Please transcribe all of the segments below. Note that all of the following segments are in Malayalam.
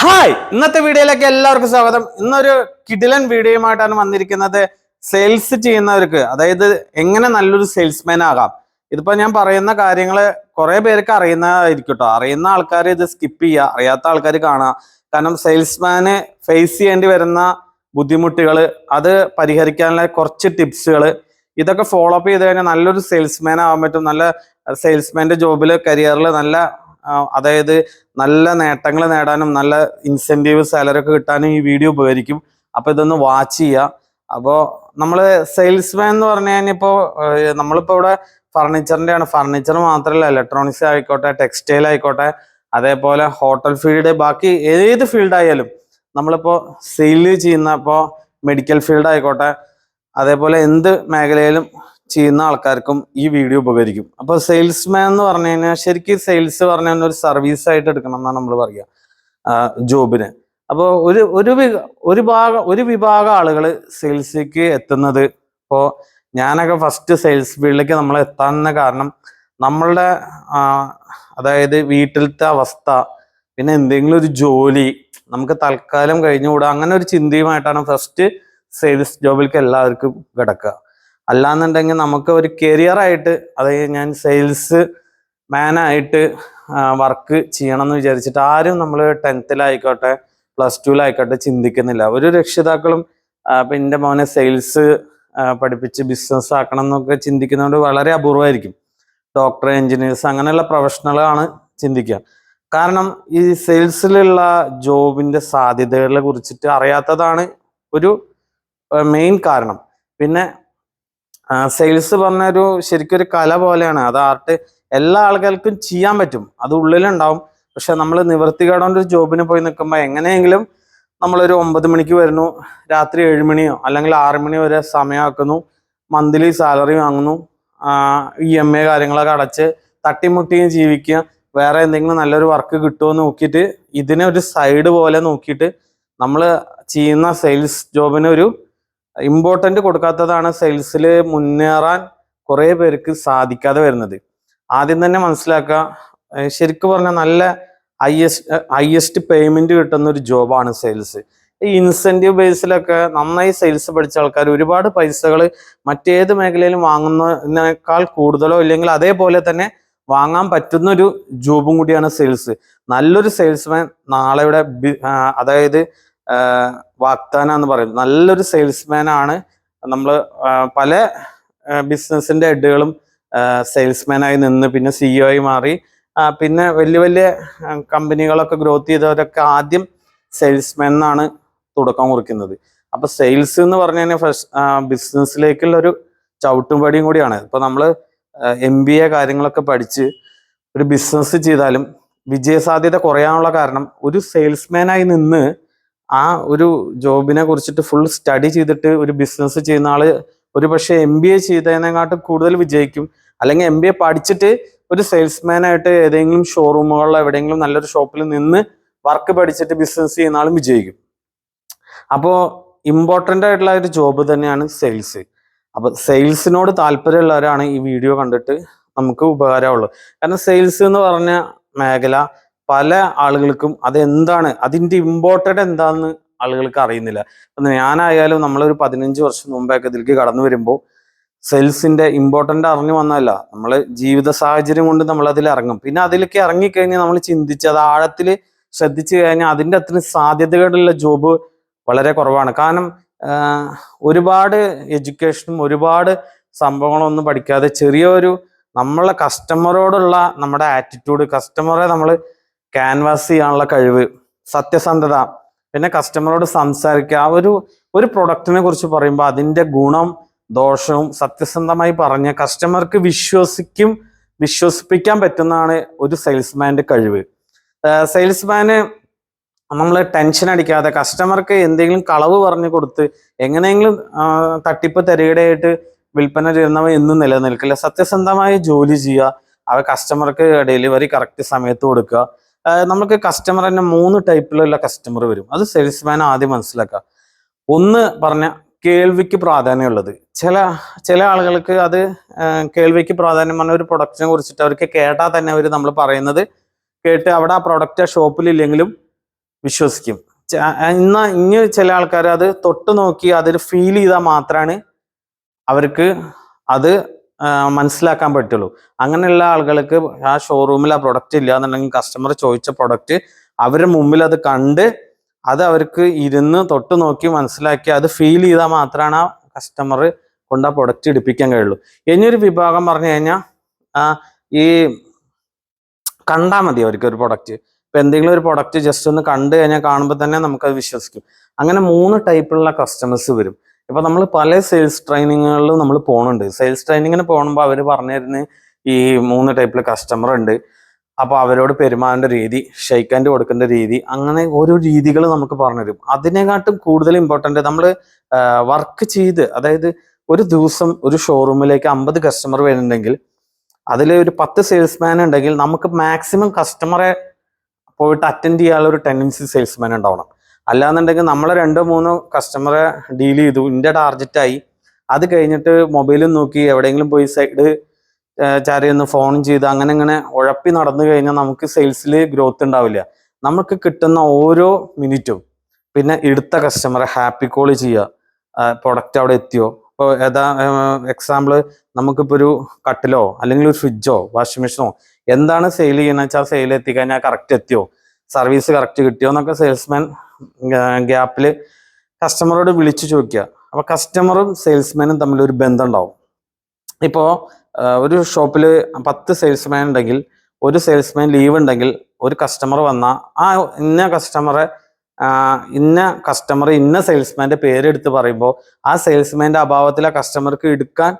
ഹായ്! ഇന്നത്തെ വീഡിയോയിലേക്ക് എല്ലാവർക്കും സ്വാഗതം. ഇന്നൊരു കിടിലൻ വീഡിയോയുമായിട്ടാണ് വന്നിരിക്കുന്നത് സെയിൽസ് ചെയ്യുന്നവർക്ക് അതായത് എങ്ങനെ നല്ലൊരു സെയിൽസ്മാൻ ആകാം. ഇതിപ്പോ ഞാൻ പറയുന്ന കാര്യങ്ങൾ കുറെ പേർക്ക് അറിയുന്നതായിരിക്കും കേട്ടോ അറിയുന്ന ആൾക്കാർ ഇത് സ്കിപ്പ് ചെയ്യുക അറിയാത്ത ആൾക്കാർ കാണുക. കാരണം സെയിൽസ്മാന് ഫേസ് ചെയ്യേണ്ടി വരുന്ന ബുദ്ധിമുട്ടുകൾ അത് പരിഹരിക്കാനുള്ള കുറച്ച് ടിപ്സുകൾ ഇതൊക്കെ ഫോളോ അപ്പ് ചെയ്ത് കഴിഞ്ഞാൽ നല്ലൊരു സെയിൽസ്മാൻ ആവാൻ പറ്റും. നല്ല സെയിൽസ്മാന്റെ ജോബിൽ കരിയറിൽ നല്ല അതായത് നല്ല നേട്ടങ്ങൾ നേടാനും നല്ല ഇൻസെന്റീവ് സാലറി ഒക്കെ കിട്ടാനും ഈ വീഡിയോ ഉപകരിക്കും. അപ്പോൾ ഇതൊന്ന് വാച്ച് ചെയ്യുക അപ്പോൾ നമ്മൾ സെയിൽസ്മാൻ എന്ന് പറഞ്ഞു കഴിഞ്ഞാൽ ഇപ്പോൾ നമ്മളിപ്പോൾ ഇവിടെ ഫർണിച്ചറിന്റെ ആണ്. ഫർണിച്ചർ മാത്രമല്ല ഇലക്ട്രോണിക്സ് ആയിക്കോട്ടെ ടെക്സ്റ്റൈൽ ആയിക്കോട്ടെ അതേപോലെ ഹോട്ടൽ ഫീൽഡ് ബാക്കി ഏത് ഫീൽഡ് ആയാലും നമ്മളിപ്പോൾ സെയിൽ ചെയ്യുന്ന ഇപ്പോൾ മെഡിക്കൽ ഫീൽഡ് ആയിക്കോട്ടെ അതേപോലെ എന്ത് മേഖലയിലും ചെയ്യുന്ന ആൾക്കാർക്കും ഈ വീഡിയോ ഉപകരിക്കും. അപ്പോൾ സെയിൽസ്മാൻ എന്ന് പറഞ്ഞു കഴിഞ്ഞാൽ ശരിക്കും സെയിൽസ് പറഞ്ഞ ഒരു സർവീസ് ആയിട്ട് എടുക്കണം എന്നാണ് നമ്മൾ പറയുക ജോബിന്. അപ്പോൾ ഒരു ഒരു ഒരു ഭാഗം ഒരു വിഭാഗം ആളുകൾ സെയിൽസിലേക്ക് എത്തുന്നത് ഇപ്പോൾ ഞാനൊക്കെ ഫസ്റ്റ് സെയിൽസ് ഫീൽഡിലേക്ക് നമ്മൾ എത്താൻ കാരണം നമ്മളുടെ അതായത് വീട്ടിലത്തെ അവസ്ഥ പിന്നെ എന്തെങ്കിലും ഒരു ജോലി നമുക്ക് തൽക്കാലം കഴിഞ്ഞുകൂടാ അങ്ങനെ ഒരു ചിന്തയുമായിട്ടാണ് ഫസ്റ്റ് സെയിൽസ് ജോബിലേക്ക് എല്ലാവർക്കും കിടക്കുക. അല്ലാന്നുണ്ടെങ്കിൽ നമുക്ക് ഒരു കരിയർ ആയിട്ട് അതായത് ഞാൻ സെയിൽസ് മാനായിട്ട് വർക്ക് ചെയ്യണം എന്ന് വിചാരിച്ചിട്ട് ആരും നമ്മൾ ടെൻത്തിലായിക്കോട്ടെ പ്ലസ് ടുവിലായിക്കോട്ടെ ചിന്തിക്കുന്നില്ല. ഒരു രക്ഷിതാക്കളും ആ, ഇപ്പൊ എന്റെ മോനെ സെയിൽസ് പഠിപ്പിച്ച് ബിസിനസ് ആക്കണം എന്നൊക്കെ ചിന്തിക്കുന്നതുകൊണ്ട് വളരെ അപൂർവമായിരിക്കും. ഡോക്ടർ എഞ്ചിനീയേഴ്സ് അങ്ങനെയുള്ള പ്രൊഫഷണലാണ് ചിന്തിക്കുക. കാരണം ഈ സെയിൽസിലുള്ള ജോബിന്റെ സാധ്യതകളെ കുറിച്ചിട്ട് അറിയാത്തതാണ് ഒരു മെയിൻ കാരണം. പിന്നെ സെയിൽസ് പറഞ്ഞ ഒരു ശരിക്കും ഒരു കല പോലെയാണ്. അത് ആർട്ട് എല്ലാ ആളുകൾക്കും ചെയ്യാൻ പറ്റും. അത് ഉള്ളിലുണ്ടാവും. പക്ഷെ നമ്മൾ നിവർത്തികേടോണ്ട് ഒരു ജോബിന് പോയി നിൽക്കുമ്പോൾ എങ്ങനെയെങ്കിലും നമ്മളൊരു ഒമ്പത് മണിക്ക് വരുന്നു രാത്രി ഏഴ് മണിയോ അല്ലെങ്കിൽ ആറ് മണി വരെ സമയമാക്കുന്നു മന്ത്ലി സാലറി വാങ്ങുന്നു ഇ എം എ കാര്യങ്ങളൊക്കെ അടച്ച് തട്ടിമുട്ടിയും ജീവിക്കുക വേറെ എന്തെങ്കിലും നല്ലൊരു വർക്ക് കിട്ടുമോ നോക്കിയിട്ട് ഇതിനെ ഒരു സൈഡ് പോലെ നോക്കിയിട്ട് നമ്മൾ ചെയ്യുന്ന സെയിൽസ് ജോബിന് ഒരു ഇമ്പോർട്ടന്റ് കൊടുക്കാത്തതാണ് സെയിൽസിൽ മുന്നേറാൻ കുറേ പേർക്ക് സാധിക്കാതെ വരുന്നത്. ആദ്യം തന്നെ മനസ്സിലാക്കുക ശരിക്കും പറഞ്ഞാൽ നല്ല ഹയസ്റ്റ് ഹയസ്റ്റ് പേയ്മെന്റ് കിട്ടുന്ന ഒരു ജോബാണ് സെയിൽസ് ഈ ഇൻസെന്റീവ് ബേസിലൊക്കെ നന്നായി സെയിൽസ് പഠിച്ച ആൾക്കാർ ഒരുപാട് പൈസകൾ മറ്റേത് മേഖലയിലും വാങ്ങുന്നതിനേക്കാൾ കൂടുതലോ ഇല്ലെങ്കിൽ അതേപോലെ തന്നെ വാങ്ങാൻ പറ്റുന്ന ഒരു ജോബും കൂടിയാണ് സെയിൽസ് നല്ലൊരു സെയിൽസ്മാൻ നാളെയുടെ അതായത് വാഗ്ദാനം എന്ന് പറയുന്നത്. നല്ലൊരു സെയിൽസ്മാൻ ആണ്. നമ്മൾ പല ബിസിനസിന്റെ ഹെഡുകളും സെയിൽസ്മാനായി നിന്ന് പിന്നെ സിഇഒ ആയി മാറി. പിന്നെ വലിയ വലിയ കമ്പനികളൊക്കെ ഗ്രോത്ത് ചെയ്തവരൊക്കെ ആദ്യം സെയിൽസ്മാൻ എന്നാണ് തുടക്കം കുറിക്കുന്നത്. അപ്പൊ സെയിൽസ് എന്ന് പറഞ്ഞു കഴിഞ്ഞാൽ ഫസ്റ്റ് ബിസിനസ്സിലേക്കുള്ള ഒരു ചവിട്ടുംപടിയും കൂടിയാണ്. ഇപ്പൊ നമ്മൾ എം ബി എ കാര്യങ്ങളൊക്കെ പഠിച്ച് ഒരു ബിസിനസ് ചെയ്താലും വിജയസാധ്യത കുറയാനുള്ള കാരണം ഒരു സെയിൽസ്മാനായി നിന്ന് ആ ഒരു ജോബിനെ കുറിച്ചിട്ട് ഫുൾ സ്റ്റഡി ചെയ്തിട്ട് ഒരു ബിസിനസ് ചെയ്യുന്ന ആൾ ഒരു പക്ഷേ എം ബി എ ചെയ്തതിനെക്കാട്ടും കൂടുതൽ വിജയിക്കും. അല്ലെങ്കിൽ എം ബി എ പഠിച്ചിട്ട് ഒരു സെയിൽസ്മാൻ ആയിട്ട് ഏതെങ്കിലും ഷോറൂമുകളിലോ എവിടെയെങ്കിലും നല്ലൊരു ഷോപ്പിൽ നിന്ന് വർക്ക് പഠിച്ചിട്ട് ബിസിനസ് ചെയ്യുന്ന ആളും വിജയിക്കും. അപ്പോൾ ഇമ്പോർട്ടന്റ് ആയിട്ടുള്ള ഒരു ജോബ് തന്നെയാണ് സെയിൽസ് അപ്പോൾ സെയിൽസിനോട് താല്പര്യമുള്ളവരാണ് ഈ വീഡിയോ കണ്ടിട്ട് നമുക്ക് ഉപകാരമുള്ളൂ കാരണം സെയിൽസ് എന്ന് പറഞ്ഞ മേഖല പല ആളുകൾക്കും അതെന്താണ്? അതിന്റെ ഇമ്പോർട്ടന്റ് എന്താണെന്ന് ആളുകൾക്ക് അറിയുന്നില്ല. ഞാനായാലും നമ്മളൊരു പതിനഞ്ച് വർഷം മുമ്പൊക്കെ ഇതിലേക്ക് കടന്നു വരുമ്പോൾ സെൽസിന്റെ ഇമ്പോർട്ടന്റ് അറിഞ്ഞു വന്നതല്ല. നമ്മൾ ജീവിത സാഹചര്യം കൊണ്ട് നമ്മൾ അതിൽ ഇറങ്ങും. പിന്നെ അതിലേക്ക് ഇറങ്ങിക്കഴിഞ്ഞാൽ നമ്മൾ ചിന്തിച്ച് അത് ആഴത്തിൽ ശ്രദ്ധിച്ചു കഴിഞ്ഞാൽ അതിന്റെ അത്രയും സാധ്യതകളുള്ള ജോബ് വളരെ കുറവാണ്. കാരണം ഒരുപാട് എഡ്യൂക്കേഷനും ഒരുപാട് സംഭവങ്ങളൊന്നും പഠിക്കാതെ ചെറിയൊരു നമ്മളെ കസ്റ്റമറോടുള്ള നമ്മുടെ ആറ്റിറ്റ്യൂഡ് കസ്റ്റമറെ നമ്മൾ ക്യാൻവാസ് ചെയ്യാനുള്ള കഴിവ് സത്യസന്ധത പിന്നെ കസ്റ്റമറോട് സംസാരിക്കുക. ആ ഒരു ഒരു പ്രൊഡക്റ്റിനെ കുറിച്ച് പറയുമ്പോൾ അതിന്റെ ഗുണം ദോഷവും സത്യസന്ധമായി പറഞ്ഞ് കസ്റ്റമർക്ക് വിശ്വസിക്കും വിശ്വസിപ്പിക്കാൻ പറ്റുന്നതാണ് ഒരു സെയിൽസ്മാന്റെ കഴിവ്. സെയിൽസ്മാന് നമ്മൾ ടെൻഷൻ അടിക്കാതെ കസ്റ്റമർക്ക് എന്തെങ്കിലും കളവ് പറഞ്ഞു കൊടുത്ത് എങ്ങനെയെങ്കിലും തട്ടിപ്പ് തരികടയായിട്ട് വിൽപ്പന ചെയ്യുന്നവ എന്നും നിലനിൽക്കില്ല. സത്യസന്ധമായി ജോലി ചെയ്യുക അവ കസ്റ്റമർക്ക് ഡെലിവറി കറക്റ്റ് സമയത്ത് കൊടുക്കുക. നമുക്ക് കസ്റ്റമർ തന്നെ മൂന്ന് ടൈപ്പിലുള്ള കസ്റ്റമർ വരും. അത് സെയിൽസ്മാൻ ആദ്യം മനസ്സിലാക്കുക. ഒന്ന് പറഞ്ഞ കേൾവിക്ക് പ്രാധാന്യമുള്ളത് ചില ചില ആളുകൾക്ക് അത് കേൾവിക്ക് പ്രാധാന്യം പറഞ്ഞ ഒരു പ്രൊഡക്റ്റിനെ കുറിച്ചിട്ട് അവർക്ക് കേട്ടാൽ തന്നെ അവർ നമ്മൾ പറയുന്നത് കേട്ട് അവിടെ ആ പ്രൊഡക്റ്റ് ആ ഷോപ്പിലില്ലെങ്കിലും വിശ്വസിക്കും. എന്നാൽ ഇനി ചില ആൾക്കാർ അത് തൊട്ട് നോക്കി അതിൽ ഫീൽ ചെയ്താൽ മാത്രമാണ് അവർക്ക് അത് മനസ്സിലാക്കാൻ പറ്റുള്ളൂ. അങ്ങനെയുള്ള ആളുകൾക്ക് ആ ഷോറൂമിൽ ആ പ്രൊഡക്റ്റ് ഇല്ല എന്നുണ്ടെങ്കിൽ കസ്റ്റമർ ചോദിച്ച പ്രൊഡക്റ്റ് അവരുടെ മുമ്പിൽ അത് കണ്ട് അത് അവർക്ക് ഇരുന്ന് തൊട്ട് നോക്കി മനസ്സിലാക്കി അത് ഫീൽ ചെയ്താൽ മാത്രമാണ് ആ കസ്റ്റമർ കൊണ്ട് ആ പ്രൊഡക്റ്റ് എടുപ്പിക്കാൻ കഴിയുള്ളൂ. ഇനിയൊരു വിഭാഗം പറഞ്ഞു കഴിഞ്ഞാൽ ഈ കണ്ടാൽ മതി അവർക്ക് ഒരു പ്രൊഡക്റ്റ് ഇപ്പം എന്തെങ്കിലും ഒരു പ്രൊഡക്റ്റ് ജസ്റ്റ് ഒന്ന് കണ്ടു കഴിഞ്ഞാൽ കാണുമ്പോൾ തന്നെ നമുക്കത് വിശ്വസിക്കും. അങ്ങനെ മൂന്ന് ടൈപ്പുള്ള കസ്റ്റമേഴ്സ് വരും. ഇപ്പൊ നമ്മൾ പല സെയിൽസ് ട്രെയിനിങ്ങുകളിലും നമ്മൾ പോകുന്നുണ്ട് സെയിൽസ് ട്രെയിനിങ്ങിന് പോകുമ്പോൾ അവർ പറഞ്ഞു തരുന്ന ഈ മൂന്ന് ടൈപ്പിൽ കസ്റ്റമർ ഉണ്ട്. അപ്പോൾ അവരോട് പെരുമാറേണ്ട രീതി ഷെയ്ക്ക് ആൻഡ് കൊടുക്കേണ്ട രീതി അങ്ങനെ ഓരോ രീതികൾ നമുക്ക് പറഞ്ഞു തരും അതിനെക്കാട്ടും കൂടുതൽ ഇമ്പോർട്ടന്റ് നമ്മൾ വർക്ക് ചെയ്ത് അതായത് ഒരു ദിവസം ഒരു ഷോറൂമിലേക്ക് അമ്പത് കസ്റ്റമർ വരുന്നുണ്ടെങ്കിൽ അതിൽ ഒരു പത്ത് സെയിൽസ്മാൻ ഉണ്ടെങ്കിൽ നമുക്ക് മാക്സിമം കസ്റ്റമറെ പോയിട്ട് അറ്റൻഡ് ചെയ്യാനുള്ള ഒരു ടെൻഡൻസി സെയിൽസ്മാൻ ഉണ്ടാവണം. അല്ലാന്നുണ്ടെങ്കിൽ നമ്മൾ രണ്ടോ മൂന്നോ കസ്റ്റമറെ ഡീൽ ചെയ്തു. ഇന്റെ ടാർജറ്റായി അത് കഴിഞ്ഞിട്ട് മൊബൈലും നോക്കി എവിടെയെങ്കിലും പോയി സൈഡ് ചാരി ഒന്ന് ഫോൺ ചെയ്ത് അങ്ങനെ ഇങ്ങനെ ഉഴപ്പി നടന്നു കഴിഞ്ഞാൽ നമുക്ക് സെയിൽസിൽ ഗ്രോത്ത് ഉണ്ടാവില്ല. നമുക്ക് കിട്ടുന്ന ഓരോ മിനിറ്റും പിന്നെ എടുത്ത കസ്റ്റമറെ ഹാപ്പി കോൾ ചെയ്യുക. പ്രൊഡക്റ്റ് അവിടെ എത്തിയോ? ഇപ്പോൾ ഏതാ എക്സാമ്പിൾ നമുക്കിപ്പോൾ ഒരു കട്ടിലോ അല്ലെങ്കിൽ ഒരു ഫ്രിഡ്ജോ വാഷിംഗ് മെഷീനോ എന്താണ് സെയിൽ ചെയ്യണമെന്ന് വെച്ചാൽ സെയിൽ എത്തിക്കഴിഞ്ഞാൽ കറക്റ്റ് എത്തിയോ? സർവീസ് കറക്റ്റ് കിട്ടിയോ എന്നൊക്കെ സെയിൽസ്മാൻ ഗ്യാപ്പിൽ കസ്റ്റമറോട് വിളിച്ചു ചോദിക്കുക അപ്പോൾ കസ്റ്റമറും സെയിൽസ്മാനും തമ്മിൽ ഒരു ബന്ധം ഉണ്ടാവും ഇപ്പോൾ ഒരു ഷോപ്പിൽ പത്ത് സെയിൽസ്മാൻ ഉണ്ടെങ്കിൽ ഒരു സെയിൽസ്മാൻ ലീവ് ഉണ്ടെങ്കിൽ ഒരു കസ്റ്റമർ വന്നാൽ ആ ഇന്ന കസ്റ്റമറെ ഇന്ന കസ്റ്റമർ ഇന്ന സെയിൽസ്മാന്റെ പേരെടുത്ത് പറയുമ്പോൾ ആ സെയിൽസ്മാന്റെ അഭാവത്തിൽ ആ കസ്റ്റമർക്ക് എടുക്കാൻ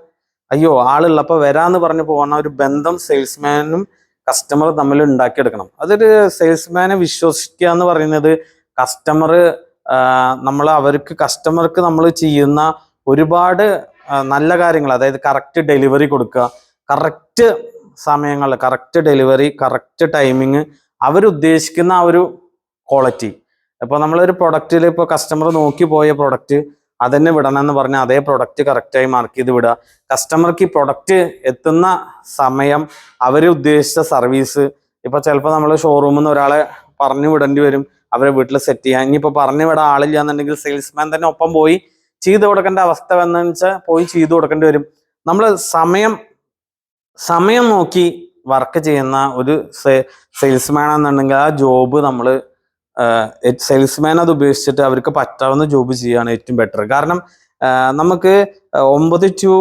അയ്യോ ആളുള്ളപ്പോൾ വരാമെന്ന് പറഞ്ഞ് പോകുന്ന ഒരു ബന്ധം സെയിൽസ്മാനും കസ്റ്റമർ തമ്മിൽ ഉണ്ടാക്കിയെടുക്കണം. അതൊരു സെയിൽസ്മാനെ വിശ്വസിക്കുക എന്ന് പറയുന്നത് കസ്റ്റമർ നമ്മൾ അവർക്ക് കസ്റ്റമർക്ക് നമ്മൾ ചെയ്യുന്ന ഒരുപാട് നല്ല കാര്യങ്ങൾ അതായത് കറക്റ്റ് ഡെലിവറി കൊടുക്കുക കറക്റ്റ് സമയങ്ങൾ കറക്റ്റ് ഡെലിവറി കറക്റ്റ് ടൈമിങ് അവരുദ്ദേശിക്കുന്ന ആ ഒരു ക്വാളിറ്റി ഇപ്പോൾ നമ്മളൊരു പ്രൊഡക്റ്റിൽ ഇപ്പോൾ കസ്റ്റമർ നോക്കി പോയ പ്രൊഡക്റ്റ് അതന്നെ വിടണം എന്ന് പറഞ്ഞാൽ അതേ പ്രൊഡക്റ്റ് കറക്റ്റായി മാർക്ക് ചെയ്ത് വിടുക. കസ്റ്റമർക്ക് ഈ പ്രൊഡക്റ്റ് എത്തുന്ന സമയം അവർ ഉദ്ദേശിച്ച സർവീസ് ഇപ്പൊ ചിലപ്പോൾ നമ്മൾ ഷോറൂമിൽ നിന്ന് ഒരാളെ പറഞ്ഞു വിടേണ്ടി വരും. അവരെ വീട്ടിൽ സെറ്റ് ചെയ്യാൻ. ഇനിയിപ്പോൾ പറഞ്ഞു വിടാൻ ആളില്ല എന്നുണ്ടെങ്കിൽ സെയിൽസ്മാൻ തന്നെ ഒപ്പം പോയി ചെയ്തു കൊടുക്കേണ്ട അവസ്ഥ വന്നെന്ന് വെച്ചാൽ പോയി ചെയ്തു കൊടുക്കേണ്ടി വരും. നമ്മൾ സമയം സമയം നോക്കി വർക്ക് ചെയ്യുന്ന ഒരു സെയിൽസ്മാൻ എന്നുണ്ടെങ്കിൽ ആ ജോബ് നമ്മൾ സെയിൽസ്മാൻ അത് ഉപേക്ഷിച്ചിട്ട് അവർക്ക് പറ്റാവുന്ന ജോബ് ചെയ്യുകയാണ് ഏറ്റവും ബെറ്റർ കാരണം നമുക്ക് ഒമ്പത് ടു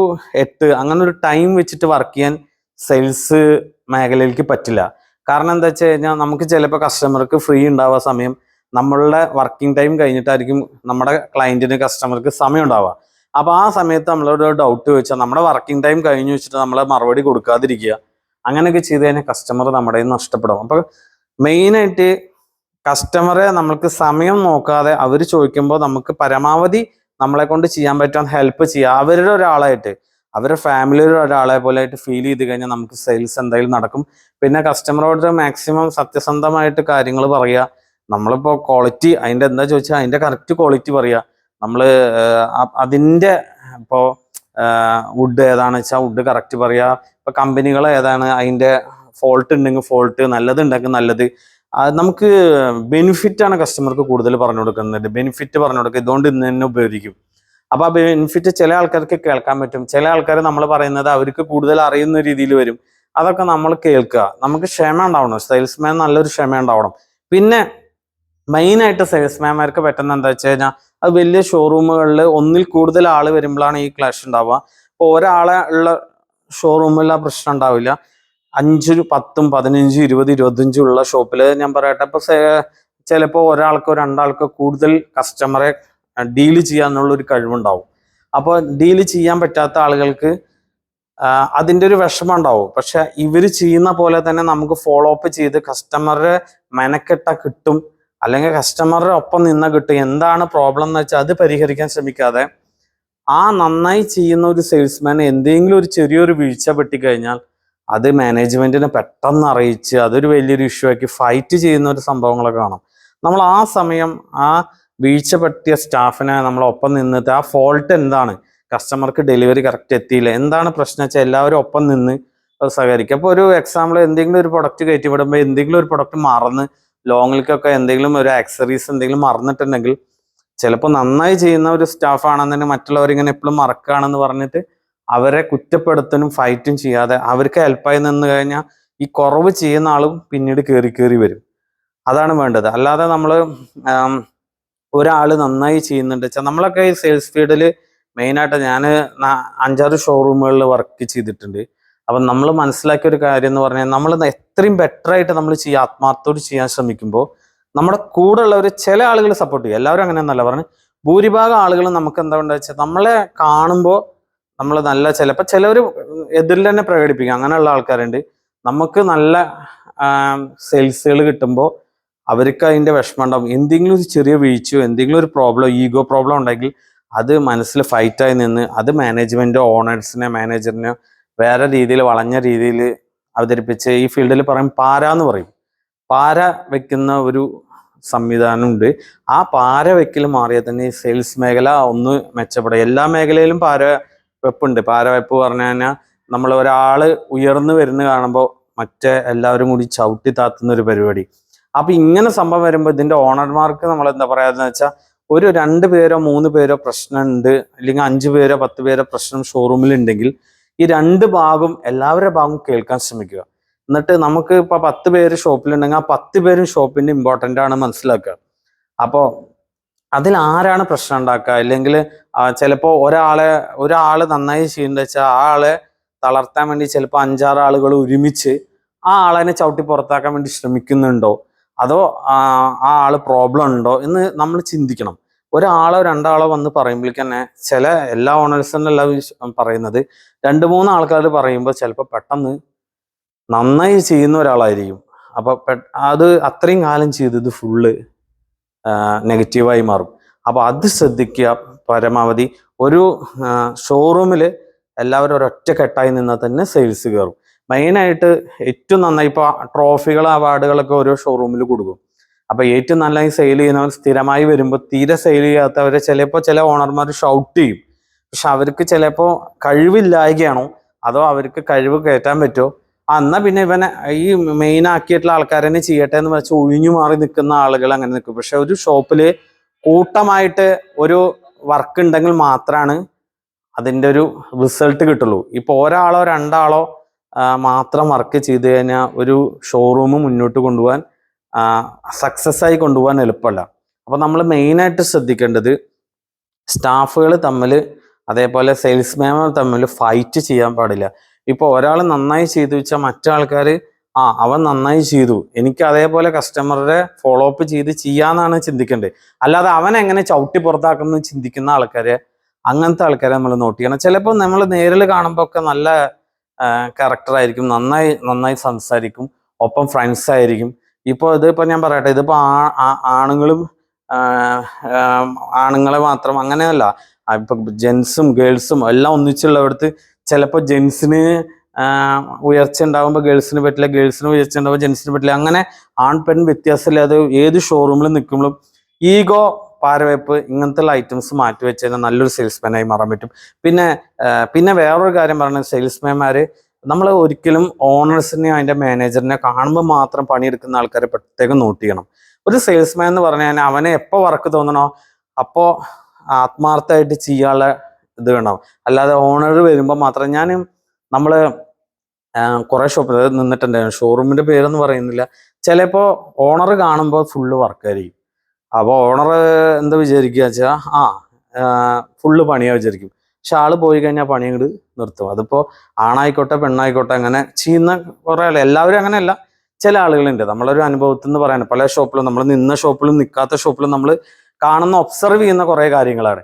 എട്ട് അങ്ങനെ ഒരു ടൈം വെച്ചിട്ട് വർക്ക് ചെയ്യാൻ സെയിൽസ് മേഖലയിലേക്ക് പറ്റില്ല. കാരണം എന്താ വെച്ച് കഴിഞ്ഞാൽ നമുക്ക് ചിലപ്പോൾ കസ്റ്റമർക്ക് ഫ്രീ ഉണ്ടാവുക സമയം നമ്മളുടെ വർക്കിംഗ് ടൈം കഴിഞ്ഞിട്ടായിരിക്കും നമ്മുടെ ക്ലയന്റിന് കസ്റ്റമർക്ക് സമയം ഉണ്ടാവുക. അപ്പോൾ ആ സമയത്ത് നമ്മളോട് ഡൗട്ട് ചോദിച്ചാൽ നമ്മുടെ വർക്കിംഗ് ടൈം കഴിഞ്ഞു വെച്ചിട്ട് നമ്മൾ മറുപടി കൊടുക്കാതിരിക്കുക. അങ്ങനെയൊക്കെ ചെയ്ത് കഴിഞ്ഞാൽ കസ്റ്റമർ നമ്മുടെ നഷ്ടപ്പെടും. അപ്പോൾ മെയിനായിട്ട് കസ്റ്റമറെ നമ്മൾക്ക് സമയം നോക്കാതെ അവർ ചോദിക്കുമ്പോൾ നമുക്ക് പരമാവധി നമ്മളെ കൊണ്ട് ചെയ്യാൻ പറ്റുന്ന ഹെൽപ്പ് ചെയ്യുക അവരുടെ ഒരാളായിട്ട് അവരുടെ ഫാമിലിയുടെ ഒരാളെ പോലെ ആയിട്ട് ഫീൽ ചെയ്ത് കഴിഞ്ഞാൽ നമുക്ക് സെയിൽസ് എന്തായാലും നടക്കും. പിന്നെ കസ്റ്റമറോട് മാക്സിമം സത്യസന്ധമായിട്ട് കാര്യങ്ങൾ പറയുക നമ്മളിപ്പോൾ ക്വാളിറ്റി അതിന്റെ എന്താ ചോദിച്ചാൽ അതിന്റെ കറക്റ്റ് ക്വാളിറ്റി പറയുക നമ്മൾ അതിന്റെ ഇപ്പോൾ വുഡ് ഏതാണ് വെച്ചാൽ വുഡ് കറക്റ്റ് പറയുക ഇപ്പോൾ കമ്പനികൾ ഏതാണ് അതിന്റെ ഫോൾട്ട് ഉണ്ടെങ്കിൽ ഫോൾട്ട് നല്ലത് ഉണ്ടെങ്കിൽ നല്ലത്. നമുക്ക് ബെനിഫിറ്റ് ആണ് കസ്റ്റമർക്ക് കൂടുതൽ പറഞ്ഞു കൊടുക്കുന്നത്. ബെനിഫിറ്റ് പറഞ്ഞു കൊടുക്കുക ഇതുകൊണ്ട് ഇന്ന് തന്നെ ഉപയോഗിക്കും അപ്പോൾ ആ ബെനിഫിറ്റ് ചില ആൾക്കാർക്ക് കേൾക്കാൻ പറ്റും. ചില ആൾക്കാർ നമ്മൾ പറയുന്നത് അവർക്ക് കൂടുതൽ അറിയുന്ന രീതിയിൽ വരും. അതൊക്കെ നമ്മൾ കേൾക്കുക. നമുക്ക് ക്ഷമ ഉണ്ടാവണം. സെയിൽസ്മാൻ നല്ലൊരു ക്ഷമ ഉണ്ടാവണം. പിന്നെ മെയിനായിട്ട് സെയിൽസ്മാൻമാർക്ക് പറ്റുന്ന എന്താ വെച്ച് കഴിഞ്ഞാൽ അത് വലിയ ഷോറൂമുകളിൽ ഒന്നിൽ കൂടുതൽ ആൾ വരുമ്പോഴാണ് ഈ ക്ലാഷ് ഉണ്ടാവുക. അപ്പോൾ ഒരാളെ ഉള്ള ഷോറൂമിൽ ആ പ്രശ്നം ഉണ്ടാവില്ല. അഞ്ച് പത്തും പതിനഞ്ചും ഇരുപത് ഇരുപത്തഞ്ചും ഉള്ള ഷോപ്പിൽ ഞാൻ പറയട്ടെ. ഇപ്പൊ ചിലപ്പോൾ ഒരാൾക്കോ രണ്ടാൾക്കോ കൂടുതൽ കസ്റ്റമറെ ഡീൽ ചെയ്യാന്നുള്ള ഒരു കഴിവുണ്ടാവും. അപ്പോൾ ഡീൽ ചെയ്യാൻ പറ്റാത്ത ആളുകൾക്ക് അതിന്റെ ഒരു വിഷമം ഉണ്ടാവും പക്ഷെ ഇവർ ചെയ്യുന്ന പോലെ തന്നെ നമുക്ക് ഫോളോ അപ്പ് ചെയ്ത് കസ്റ്റമറെ മെനക്കെട്ട കിട്ടും. അല്ലെങ്കിൽ കസ്റ്റമറുടെ ഒപ്പം നിന്ന കിട്ടും. എന്താണ് പ്രോബ്ലം എന്ന് വെച്ചാൽ അത് പരിഹരിക്കാൻ ശ്രമിക്കാതെ ആ നന്നായി ചെയ്യുന്ന ഒരു സെയിൽസ്മാൻ എന്തെങ്കിലും ഒരു ചെറിയൊരു വീഴ്ച പറ്റിക്കഴിഞ്ഞാൽ അത് മാനേജ്മെന്റിനെ പെട്ടെന്ന് അറിയിച്ച് അതൊരു വലിയൊരു ഇഷ്യൂ ആക്കി ഫൈറ്റ് ചെയ്യുന്ന ഒരു സംഭവങ്ങളൊക്കെ കാണാം. നമ്മൾ ആ സമയം ആ വീഴ്ച പറ്റിയ സ്റ്റാഫിനെ നമ്മളൊപ്പം നിന്നിട്ട് ആ ഫോൾട്ട് എന്താണ്? കസ്റ്റമർക്ക് ഡെലിവറി കറക്റ്റ് എത്തിയില്ല. എന്താണ് പ്രശ്നം വെച്ചാൽ എല്ലാവരും ഒപ്പം നിന്ന് അത് സഹകരിക്കുക അപ്പോൾ ഒരു എക്സാമ്പിൾ എന്തെങ്കിലും ഒരു പ്രൊഡക്റ്റ് കയറ്റി വിടുമ്പോൾ എന്തെങ്കിലും ഒരു പ്രൊഡക്റ്റ് മറന്ന് ലോങ്ങിലേക്കൊക്കെ എന്തെങ്കിലും ഒരു ആക്സറീസ് എന്തെങ്കിലും മറന്നിട്ടുണ്ടെങ്കിൽ ചിലപ്പോൾ നന്നായി ചെയ്യുന്ന ഒരു സ്റ്റാഫ് ആണെന്നുണ്ടെങ്കിൽ മറ്റുള്ളവരിങ്ങനെ എപ്പോഴും മറക്കുകയാണെന്ന് പറഞ്ഞിട്ട് അവരെ കുറ്റപ്പെടുത്തലും ഫൈറ്റും ചെയ്യാതെ അവർക്ക് ഹെൽപ്പായി നിന്ന് കഴിഞ്ഞാൽ ഈ കുറവ് ചെയ്യുന്ന ആളും പിന്നീട് കയറി കയറി വരും. അതാണ് വേണ്ടത്. അല്ലാതെ നമ്മൾ ഒരാൾ നന്നായി ചെയ്യുന്നുണ്ട് വെച്ചാൽ നമ്മളൊക്കെ ഈ സെയിൽസ് ഫീൽഡിൽ മെയിനായിട്ട് ഞാൻ അഞ്ചാറ് ഷോറൂമുകളിൽ വർക്ക് ചെയ്തിട്ടുണ്ട്. അപ്പം നമ്മൾ മനസ്സിലാക്കിയ ഒരു കാര്യം എന്ന് പറഞ്ഞാൽ നമ്മൾ എത്രയും ബെറ്റർ ആയിട്ട് നമ്മൾ ചെയ്യുക ആത്മാർത്ഥത്തോട് ചെയ്യാൻ ശ്രമിക്കുമ്പോൾ നമ്മുടെ കൂടെ ഉള്ളവർ ചില ആളുകൾ സപ്പോർട്ട് ചെയ്യും. എല്ലാവരും അങ്ങനെയൊന്നല്ല. പറഞ്ഞു ഭൂരിഭാഗം ആളുകൾ നമുക്ക് എന്താ വെച്ചാൽ നമ്മളെ കാണുമ്പോൾ നമ്മൾ നല്ല ചിലപ്പോൾ ചിലവർ എതിരിൽ തന്നെ പ്രകടിപ്പിക്കും. അങ്ങനെയുള്ള ആൾക്കാരുണ്ട്. നമുക്ക് നല്ല സെയിൽസുകൾ കിട്ടുമ്പോൾ അവർക്ക് അതിന്റെ വിഷമം ഉണ്ടാവും. എന്തെങ്കിലും ഒരു ചെറിയ വീഴ്ചയോ എന്തെങ്കിലും ഒരു പ്രോബ്ലം ഈഗോ പ്രോബ്ലം ഉണ്ടെങ്കിൽ അത് മനസ്സിൽ ഫൈറ്റായി നിന്ന് അത് മാനേജ്മെന്റോ ഓണേഴ്സിനെ മാനേജറിനോ വേറെ രീതിയിൽ വളഞ്ഞ രീതിയിൽ അവതരിപ്പിച്ച് ഈ ഫീൽഡിൽ പറയും പാര എന്ന് പറയും. പാര വെക്കുന്ന ഒരു സംവിധാനമുണ്ട്. ആ പാര വെക്കൽ മാറിയാൽ തന്നെ സെയിൽസ് മേഖല ഒന്ന് മെച്ചപ്പെടും. എല്ലാ മേഖലയിലും പാര വെപ്പുണ്ട്. പാരവെപ്പ് പറഞ്ഞു കഴിഞ്ഞാൽ നമ്മൾ ഒരാൾ ഉയർന്നു വരുന്ന കാണുമ്പോൾ മറ്റേ എല്ലാവരും കൂടി ചവിട്ടി താത്തുന്ന ഒരു പരിപാടി. അപ്പൊ ഇങ്ങനെ സംഭവം വരുമ്പോൾ ഇതിന്റെ ഓണർമാർക്ക് നമ്മൾ എന്താ പറയാന്ന് വെച്ചാൽ ഒരു രണ്ട് പേരോ മൂന്ന് പേരോ പ്രശ്നമുണ്ട് അല്ലെങ്കിൽ അഞ്ചു പേരോ പത്ത് പേരോ പ്രശ്നം ഷോറൂമിൽ ഉണ്ടെങ്കിൽ ഈ രണ്ട് ഭാഗം എല്ലാവരുടെ ഭാഗവും കേൾക്കാൻ ശ്രമിക്കുക. എന്നിട്ട് നമുക്ക് ഇപ്പൊ പത്ത് പേര് ഷോപ്പിലുണ്ടെങ്കിൽ ആ പത്ത് പേരും ഷോപ്പിന്റെ ഇമ്പോർട്ടന്റ് ആണ് മനസ്സിലാക്കുക. അപ്പോൾ അതിൽ ആരാണ് പ്രശ്നം ഉണ്ടാക്കുക? അല്ലെങ്കിൽ ചിലപ്പോൾ ഒരാളെ ഒരാൾ നന്നായി ചെയ്യുന്നത് വെച്ചാൽ ആ ആളെ തളർത്താൻ വേണ്ടി ചിലപ്പോൾ അഞ്ചാറ് ആളുകൾ ഒരുമിച്ച് ആ ആളെ ചവിട്ടി പുറത്താക്കാൻ വേണ്ടി ശ്രമിക്കുന്നുണ്ടോ? അതോ ആ ആൾ പ്രോബ്ലം ഉണ്ടോ എന്ന് നമ്മൾ ചിന്തിക്കണം. ഒരാളോ രണ്ടാളോ വന്ന് പറയുമ്പോഴേക്ക് തന്നെ ചില എല്ലാ ഓണേഴ്സിനും എല്ലാം പറയുന്നത് രണ്ട് മൂന്ന് ആൾക്കാർ പറയുമ്പോൾ ചിലപ്പോൾ പെട്ടെന്ന് നന്നായി ചെയ്യുന്ന ഒരാളായിരിക്കും. അപ്പൊ അത് അത്രയും കാലം ചെയ്തത് ഫുള്ള് നെഗറ്റീവായി മാറും. അപ്പൊ അത് ശ്രദ്ധിക്കുക. പരമാവധി ഒരു ഷോറൂമിൽ എല്ലാവരും ഒരൊറ്റ കെട്ടായി നിന്നാൽ തന്നെ സെയിൽസ് കയറും മെയിനായിട്ട് ഏറ്റവും നന്നായി ഇപ്പോൾ ട്രോഫികൾ അവാർഡുകളൊക്കെ ഓരോ ഷോറൂമിൽ കൊടുക്കും. അപ്പോൾ ഏറ്റവും നന്നായി സെയിൽ ചെയ്യുന്നവർ സ്ഥിരമായി വരുമ്പോൾ തീരെ സെയിൽ ചെയ്യാത്തവരെ ചിലപ്പോൾ ചില ഓണർമാർ ഷൗട്ട് ചെയ്യും. പക്ഷെ അവർക്ക് ചിലപ്പോൾ കഴിവില്ലായകയാണോ? അതോ അവർക്ക് കഴിവ് കയറ്റാൻ പറ്റുമോ? എന്നാൽ പിന്നെ ഇവനെ ഈ മെയിൻ ആക്കിയിട്ടുള്ള ആൾക്കാരെന്നെ ചെയ്യട്ടെ എന്ന് വെച്ചാൽ ഒഴിഞ്ഞു മാറി നിൽക്കുന്ന ആളുകൾ അങ്ങനെ നിൽക്കും. പക്ഷെ ഒരു ഷോപ്പിൽ കൂട്ടമായിട്ട് ഒരു വർക്ക് ഉണ്ടെങ്കിൽ മാത്രമാണ് അതിന്റെ ഒരു റിസൾട്ട് കിട്ടുള്ളൂ. ഇപ്പോൾ ഒരാളോ രണ്ടാളോ മാത്രം വർക്ക് ചെയ്ത് കഴിഞ്ഞാൽ ഒരു ഷോറൂം മുന്നോട്ട് കൊണ്ടുപോകാൻ സക്സസ് ആയി കൊണ്ടുപോകാൻ എളുപ്പമല്ല. അപ്പോൾ നമ്മൾ മെയിനായിട്ട് ശ്രദ്ധിക്കേണ്ടത് സ്റ്റാഫുകൾ തമ്മിൽ അതേപോലെ സെയിൽസ്മാൻമാർ തമ്മിൽ ഫൈറ്റ് ചെയ്യാൻ പാടില്ല. ഇപ്പോൾ ഒരാൾ നന്നായി ചെയ്തു വെച്ചാൽ മറ്റാൾക്കാർ ആ അവൻ നന്നായി ചെയ്തു. എനിക്ക് അതേപോലെ കസ്റ്റമറുടെ ഫോളോ അപ്പ് ചെയ്ത് ചെയ്യാന്നാണ് ചിന്തിക്കേണ്ടത് അല്ലാതെ അവൻ എങ്ങനെ ചവിട്ടി പുറത്താക്കുന്നു ചിന്തിക്കുന്ന ആൾക്കാരെ അങ്ങനത്തെ ആൾക്കാരെ നമ്മൾ നോട്ട് ചെയ്യണം. ചിലപ്പോൾ നമ്മൾ നേരിൽ കാണുമ്പോൾ ഒക്കെ നല്ല ക്യാരക്ടറായിരിക്കും നന്നായി നന്നായി സംസാരിക്കും ഒപ്പം ഫ്രണ്ട്സ് ആയിരിക്കും. ഇപ്പോൾ ഇതിപ്പോൾ ഞാൻ പറയട്ടെ ഇതിപ്പോൾ ആ- ആണുങ്ങളും ആണുങ്ങളെ മാത്രം അങ്ങനെയല്ല. ഇപ്പൊ ജെൻസും ഗേൾസും എല്ലാം ഒന്നിച്ചുള്ളവിടത്ത് ചിലപ്പോൾ ജെൻസിന് ഉയർച്ച ഉണ്ടാകുമ്പോൾ ഗേൾസിന് പറ്റില്ല ഗേൾസിന് ഉയർച്ച ഉണ്ടാകുമ്പോൾ ജെൻസിന് പറ്റില്ല. അങ്ങനെ ആൺ പെൺ വ്യത്യാസമില്ലാതെ ഏത് ഷോറൂമിൽ നിൽക്കുമ്പോഴും ഈഗോ പാരവയ്പ്പ് ഇങ്ങനത്തെ ഐറ്റംസ് മാറ്റി വെച്ച് കഴിഞ്ഞാൽ നല്ലൊരു സെയിൽസ്മാനായി മാറാൻ പറ്റും. പിന്നെ പിന്നെ വേറൊരു കാര്യം പറയുന്നത് സെയിൽസ്മാൻമാർ നമ്മൾ ഒരിക്കലും ഓണേഴ്സിനെ അതിന്റെ മാനേജറിനെ കാണുമ്പോൾ മാത്രം പണിയെടുക്കുന്ന ആൾക്കാരെ പ്രത്യേകം നോട്ട് ചെയ്യണം. ഒരു സെയിൽസ്മാൻ എന്ന് പറഞ്ഞാൽ അവനെ എപ്പോൾ വർക്ക് തോന്നണോ അപ്പോൾ ആത്മാർത്ഥമായിട്ട് ചെയ്യാനുള്ള ഇത് വേണം. അല്ലാതെ ഓണർ വരുമ്പോൾ മാത്രം ഞാൻ നമ്മൾ കുറെ ഷോപ്പ് നിന്നിട്ടുണ്ടായിരുന്നു ഷോറൂമിന്റെ പേരൊന്നും പറയുന്നില്ല. ചിലപ്പോ ഓണർ കാണുമ്പോൾ ഫുള്ള് വർക്കായിരിക്കും അപ്പോൾ ഓണർ എന്താ വിചാരിക്കുക വെച്ചാൽ ആ ഫുള്ള് പണിയാ വിചാരിക്കും. പക്ഷെ ആൾ പോയി കഴിഞ്ഞാൽ പണി അങ്ങോട്ട് നിർത്തും. അതിപ്പോ ആണായിക്കോട്ടെ പെണ്ണായിക്കോട്ടെ അങ്ങനെ ചെയ്യുന്ന കുറെ ആൾ എല്ലാവരും അങ്ങനെയല്ല. ചില ആളുകളുണ്ട്. നമ്മളൊരു അനുഭവത്തിൽ നിന്ന് പറയാൻ പല ഷോപ്പിലും നമ്മൾ നിന്ന ഷോപ്പിലും നിൽക്കാത്ത ഷോപ്പിലും നമ്മൾ കാണുന്ന ഒബ്സർവ് ചെയ്യുന്ന കുറേ കാര്യങ്ങളാണ്.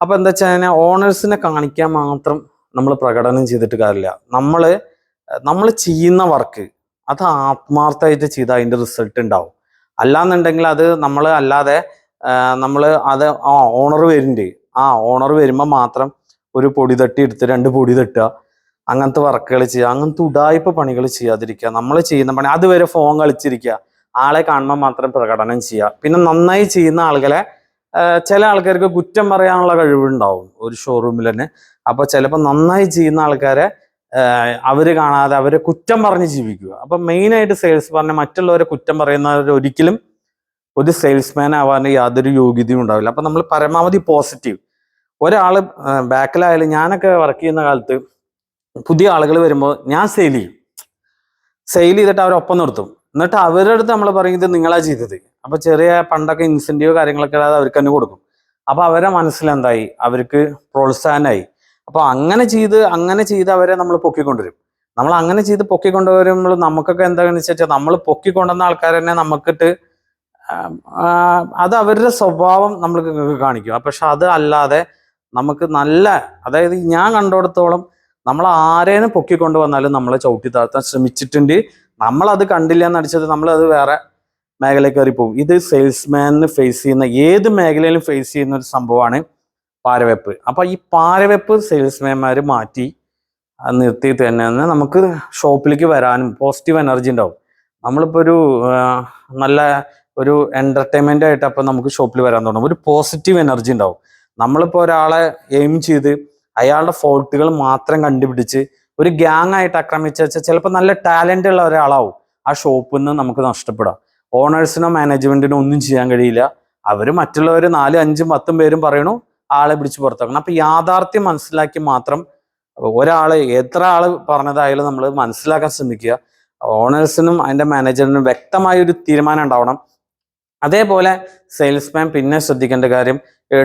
അപ്പോൾ എന്താ വെച്ചാൽ ഓണേഴ്സിനെ കാണിക്കാൻ മാത്രം നമ്മൾ പ്രകടനം ചെയ്തിട്ട് കാര്യമില്ല. നമ്മൾ നമ്മൾ ചെയ്യുന്ന വർക്ക് അത് ആത്മാർത്ഥമായിട്ട് ചെയ്താൽ അതിന്റെ റിസൾട്ട് ഉണ്ടാവും. അല്ലാന്നുണ്ടെങ്കിൽ അത് നമ്മൾ അല്ലാതെ നമ്മൾ അത് ആ ഓണർ വരുന്നുണ്ട്. ആ ഓണർ വരുമ്പോൾ മാത്രം ഒരു പൊടി തട്ടി എടുത്ത് രണ്ട് പൊടി തട്ടുക. അങ്ങനത്തെ വർക്കുകൾ ചെയ്യുക. അങ്ങനത്തെ ഉടായ്പ പണികൾ ചെയ്യാതിരിക്കുക. നമ്മൾ ചെയ്യുന്ന പണി അതുവരെ ഫോൺ കളിച്ചിരിക്കുക. ആളെ കാണുമ്പോൾ മാത്രം പ്രകടനം ചെയ്യുക. പിന്നെ നന്നായി ചെയ്യുന്ന ആളുകളെ ചില ആൾക്കാർക്ക് കുറ്റം പറയാനുള്ള കഴിവുണ്ടാവും ഒരു ഷോറൂമിൽ തന്നെ. അപ്പോൾ ചിലപ്പോൾ നന്നായി ചെയ്യുന്ന ആൾക്കാരെ അവർ കാണാതെ അവരെ കുറ്റം പറഞ്ഞ് ജീവിക്കുക. അപ്പൊ മെയിൻ ആയിട്ട് സെയിൽസ് പറഞ്ഞ മറ്റുള്ളവരെ കുറ്റം പറയുന്നവർ ഒരിക്കലും ഒരു സെയിൽസ്മാൻ ആവാൻ യാതൊരു യോഗ്യതയും ഉണ്ടാവില്ല. അപ്പൊ നമ്മൾ പരമാവധി പോസിറ്റീവ് ഒരാൾ ബാക്കിലായാലും ഞാനൊക്കെ വർക്ക് ചെയ്യുന്ന കാലത്ത് പുതിയ ആളുകൾ വരുമ്പോൾ ഞാൻ സെയിൽ ചെയ്യും. സെയിൽ ചെയ്തിട്ട് അവരൊപ്പം നിർത്തും. എന്നിട്ട് അവരുടെ അടുത്ത് നമ്മൾ പറയും ഇത് നിങ്ങളാ ചെയ്തത്. അപ്പൊ ചെറിയ പണ്ടൊക്കെ ഇൻസെന്റീവ് കാര്യങ്ങളൊക്കെ ഇടാതെ അവർക്ക് തന്നെ കൊടുക്കും. അപ്പൊ അവരെ മനസ്സിലെന്തായി അവർക്ക് പ്രോത്സാഹനമായി അപ്പൊ അങ്ങനെ ചെയ്ത് അങ്ങനെ ചെയ്ത് അവരെ നമ്മൾ പൊക്കിക്കൊണ്ടുവരും. നമ്മൾ അങ്ങനെ ചെയ്ത് പൊക്കിക്കൊണ്ടുവരുമ്പോൾ നമുക്കൊക്കെ എന്താണെന്ന് വെച്ചാൽ നമ്മൾ പൊക്കിക്കൊണ്ടുവന്ന ആൾക്കാർ തന്നെ നമുക്കിട്ട് അത് അവരുടെ സ്വഭാവം നമ്മൾ കാണിക്കും. പക്ഷെ അത് അല്ലാതെ നമുക്ക് നല്ല അതായത് ഞാൻ കണ്ടിടത്തോളം നമ്മൾ ആരേനും പൊക്കിക്കൊണ്ടു വന്നാലും നമ്മളെ ചവിട്ടി താഴ്ത്താൻ ശ്രമിച്ചിട്ടുണ്ട്. നമ്മളത് കണ്ടില്ല എന്ന് അടിച്ചത് നമ്മൾ അത് വേറെ മേഖലയിൽ കയറി പോകും. ഇത് സെയിൽസ്മാനിന് ഫേസ് ചെയ്യുന്ന ഏത് മേഖലയിലും ഫേസ് ചെയ്യുന്ന ഒരു സംഭവമാണ് പാരവെപ്പ്. അപ്പൊ ഈ പാരവെപ്പ് സെയിൽസ്മാൻമാർ മാറ്റി നിർത്തി തന്നെ നമുക്ക് ഷോപ്പിലേക്ക് വരാനും പോസിറ്റീവ് എനർജി ഉണ്ടാവും. നമ്മളിപ്പോൾ ഒരു നല്ല ഒരു എന്റർടൈൻമെന്റ് ആയിട്ട് അപ്പൊ നമുക്ക് ഷോപ്പിൽ വരാൻ തുടങ്ങും ഒരു പോസിറ്റീവ് എനർജി ഉണ്ടാവും. നമ്മളിപ്പോൾ ഒരാളെ എയിം ചെയ്ത് അയാളുടെ ഫോൾട്ടുകൾ മാത്രം കണ്ടുപിടിച്ച് ഒരു ഗ്യാങ് ആയിട്ട് ആക്രമിച്ച ചിലപ്പോൾ നല്ല ടാലന്റ് ഉള്ള ഒരാളാവും. ആ ഷോപ്പിൽ നിന്ന് നമുക്ക് നഷ്ടപ്പെടാം. ഓണേഴ്സിനോ മാനേജ്മെന്റിനോ ഒന്നും ചെയ്യാൻ കഴിയില്ല. അവർ മറ്റുള്ളവർ നാല് അഞ്ചും പത്തും പേരും പറയണു ആളെ പിടിച്ച് പുറത്താക്കണം. അപ്പൊ യാഥാർത്ഥ്യം മനസ്സിലാക്കി മാത്രം ഒരാൾ എത്ര ആൾ പറഞ്ഞതായാലും നമ്മൾ മനസ്സിലാക്കാൻ ശ്രമിക്കുക. ഓണേഴ്സിനും അതിന്റെ മാനേജറിനും വ്യക്തമായ ഒരു തീരുമാനം ഉണ്ടാവണം. അതേപോലെ സെയിൽസ്മാൻ പിന്നെ ശ്രദ്ധിക്കേണ്ട കാര്യം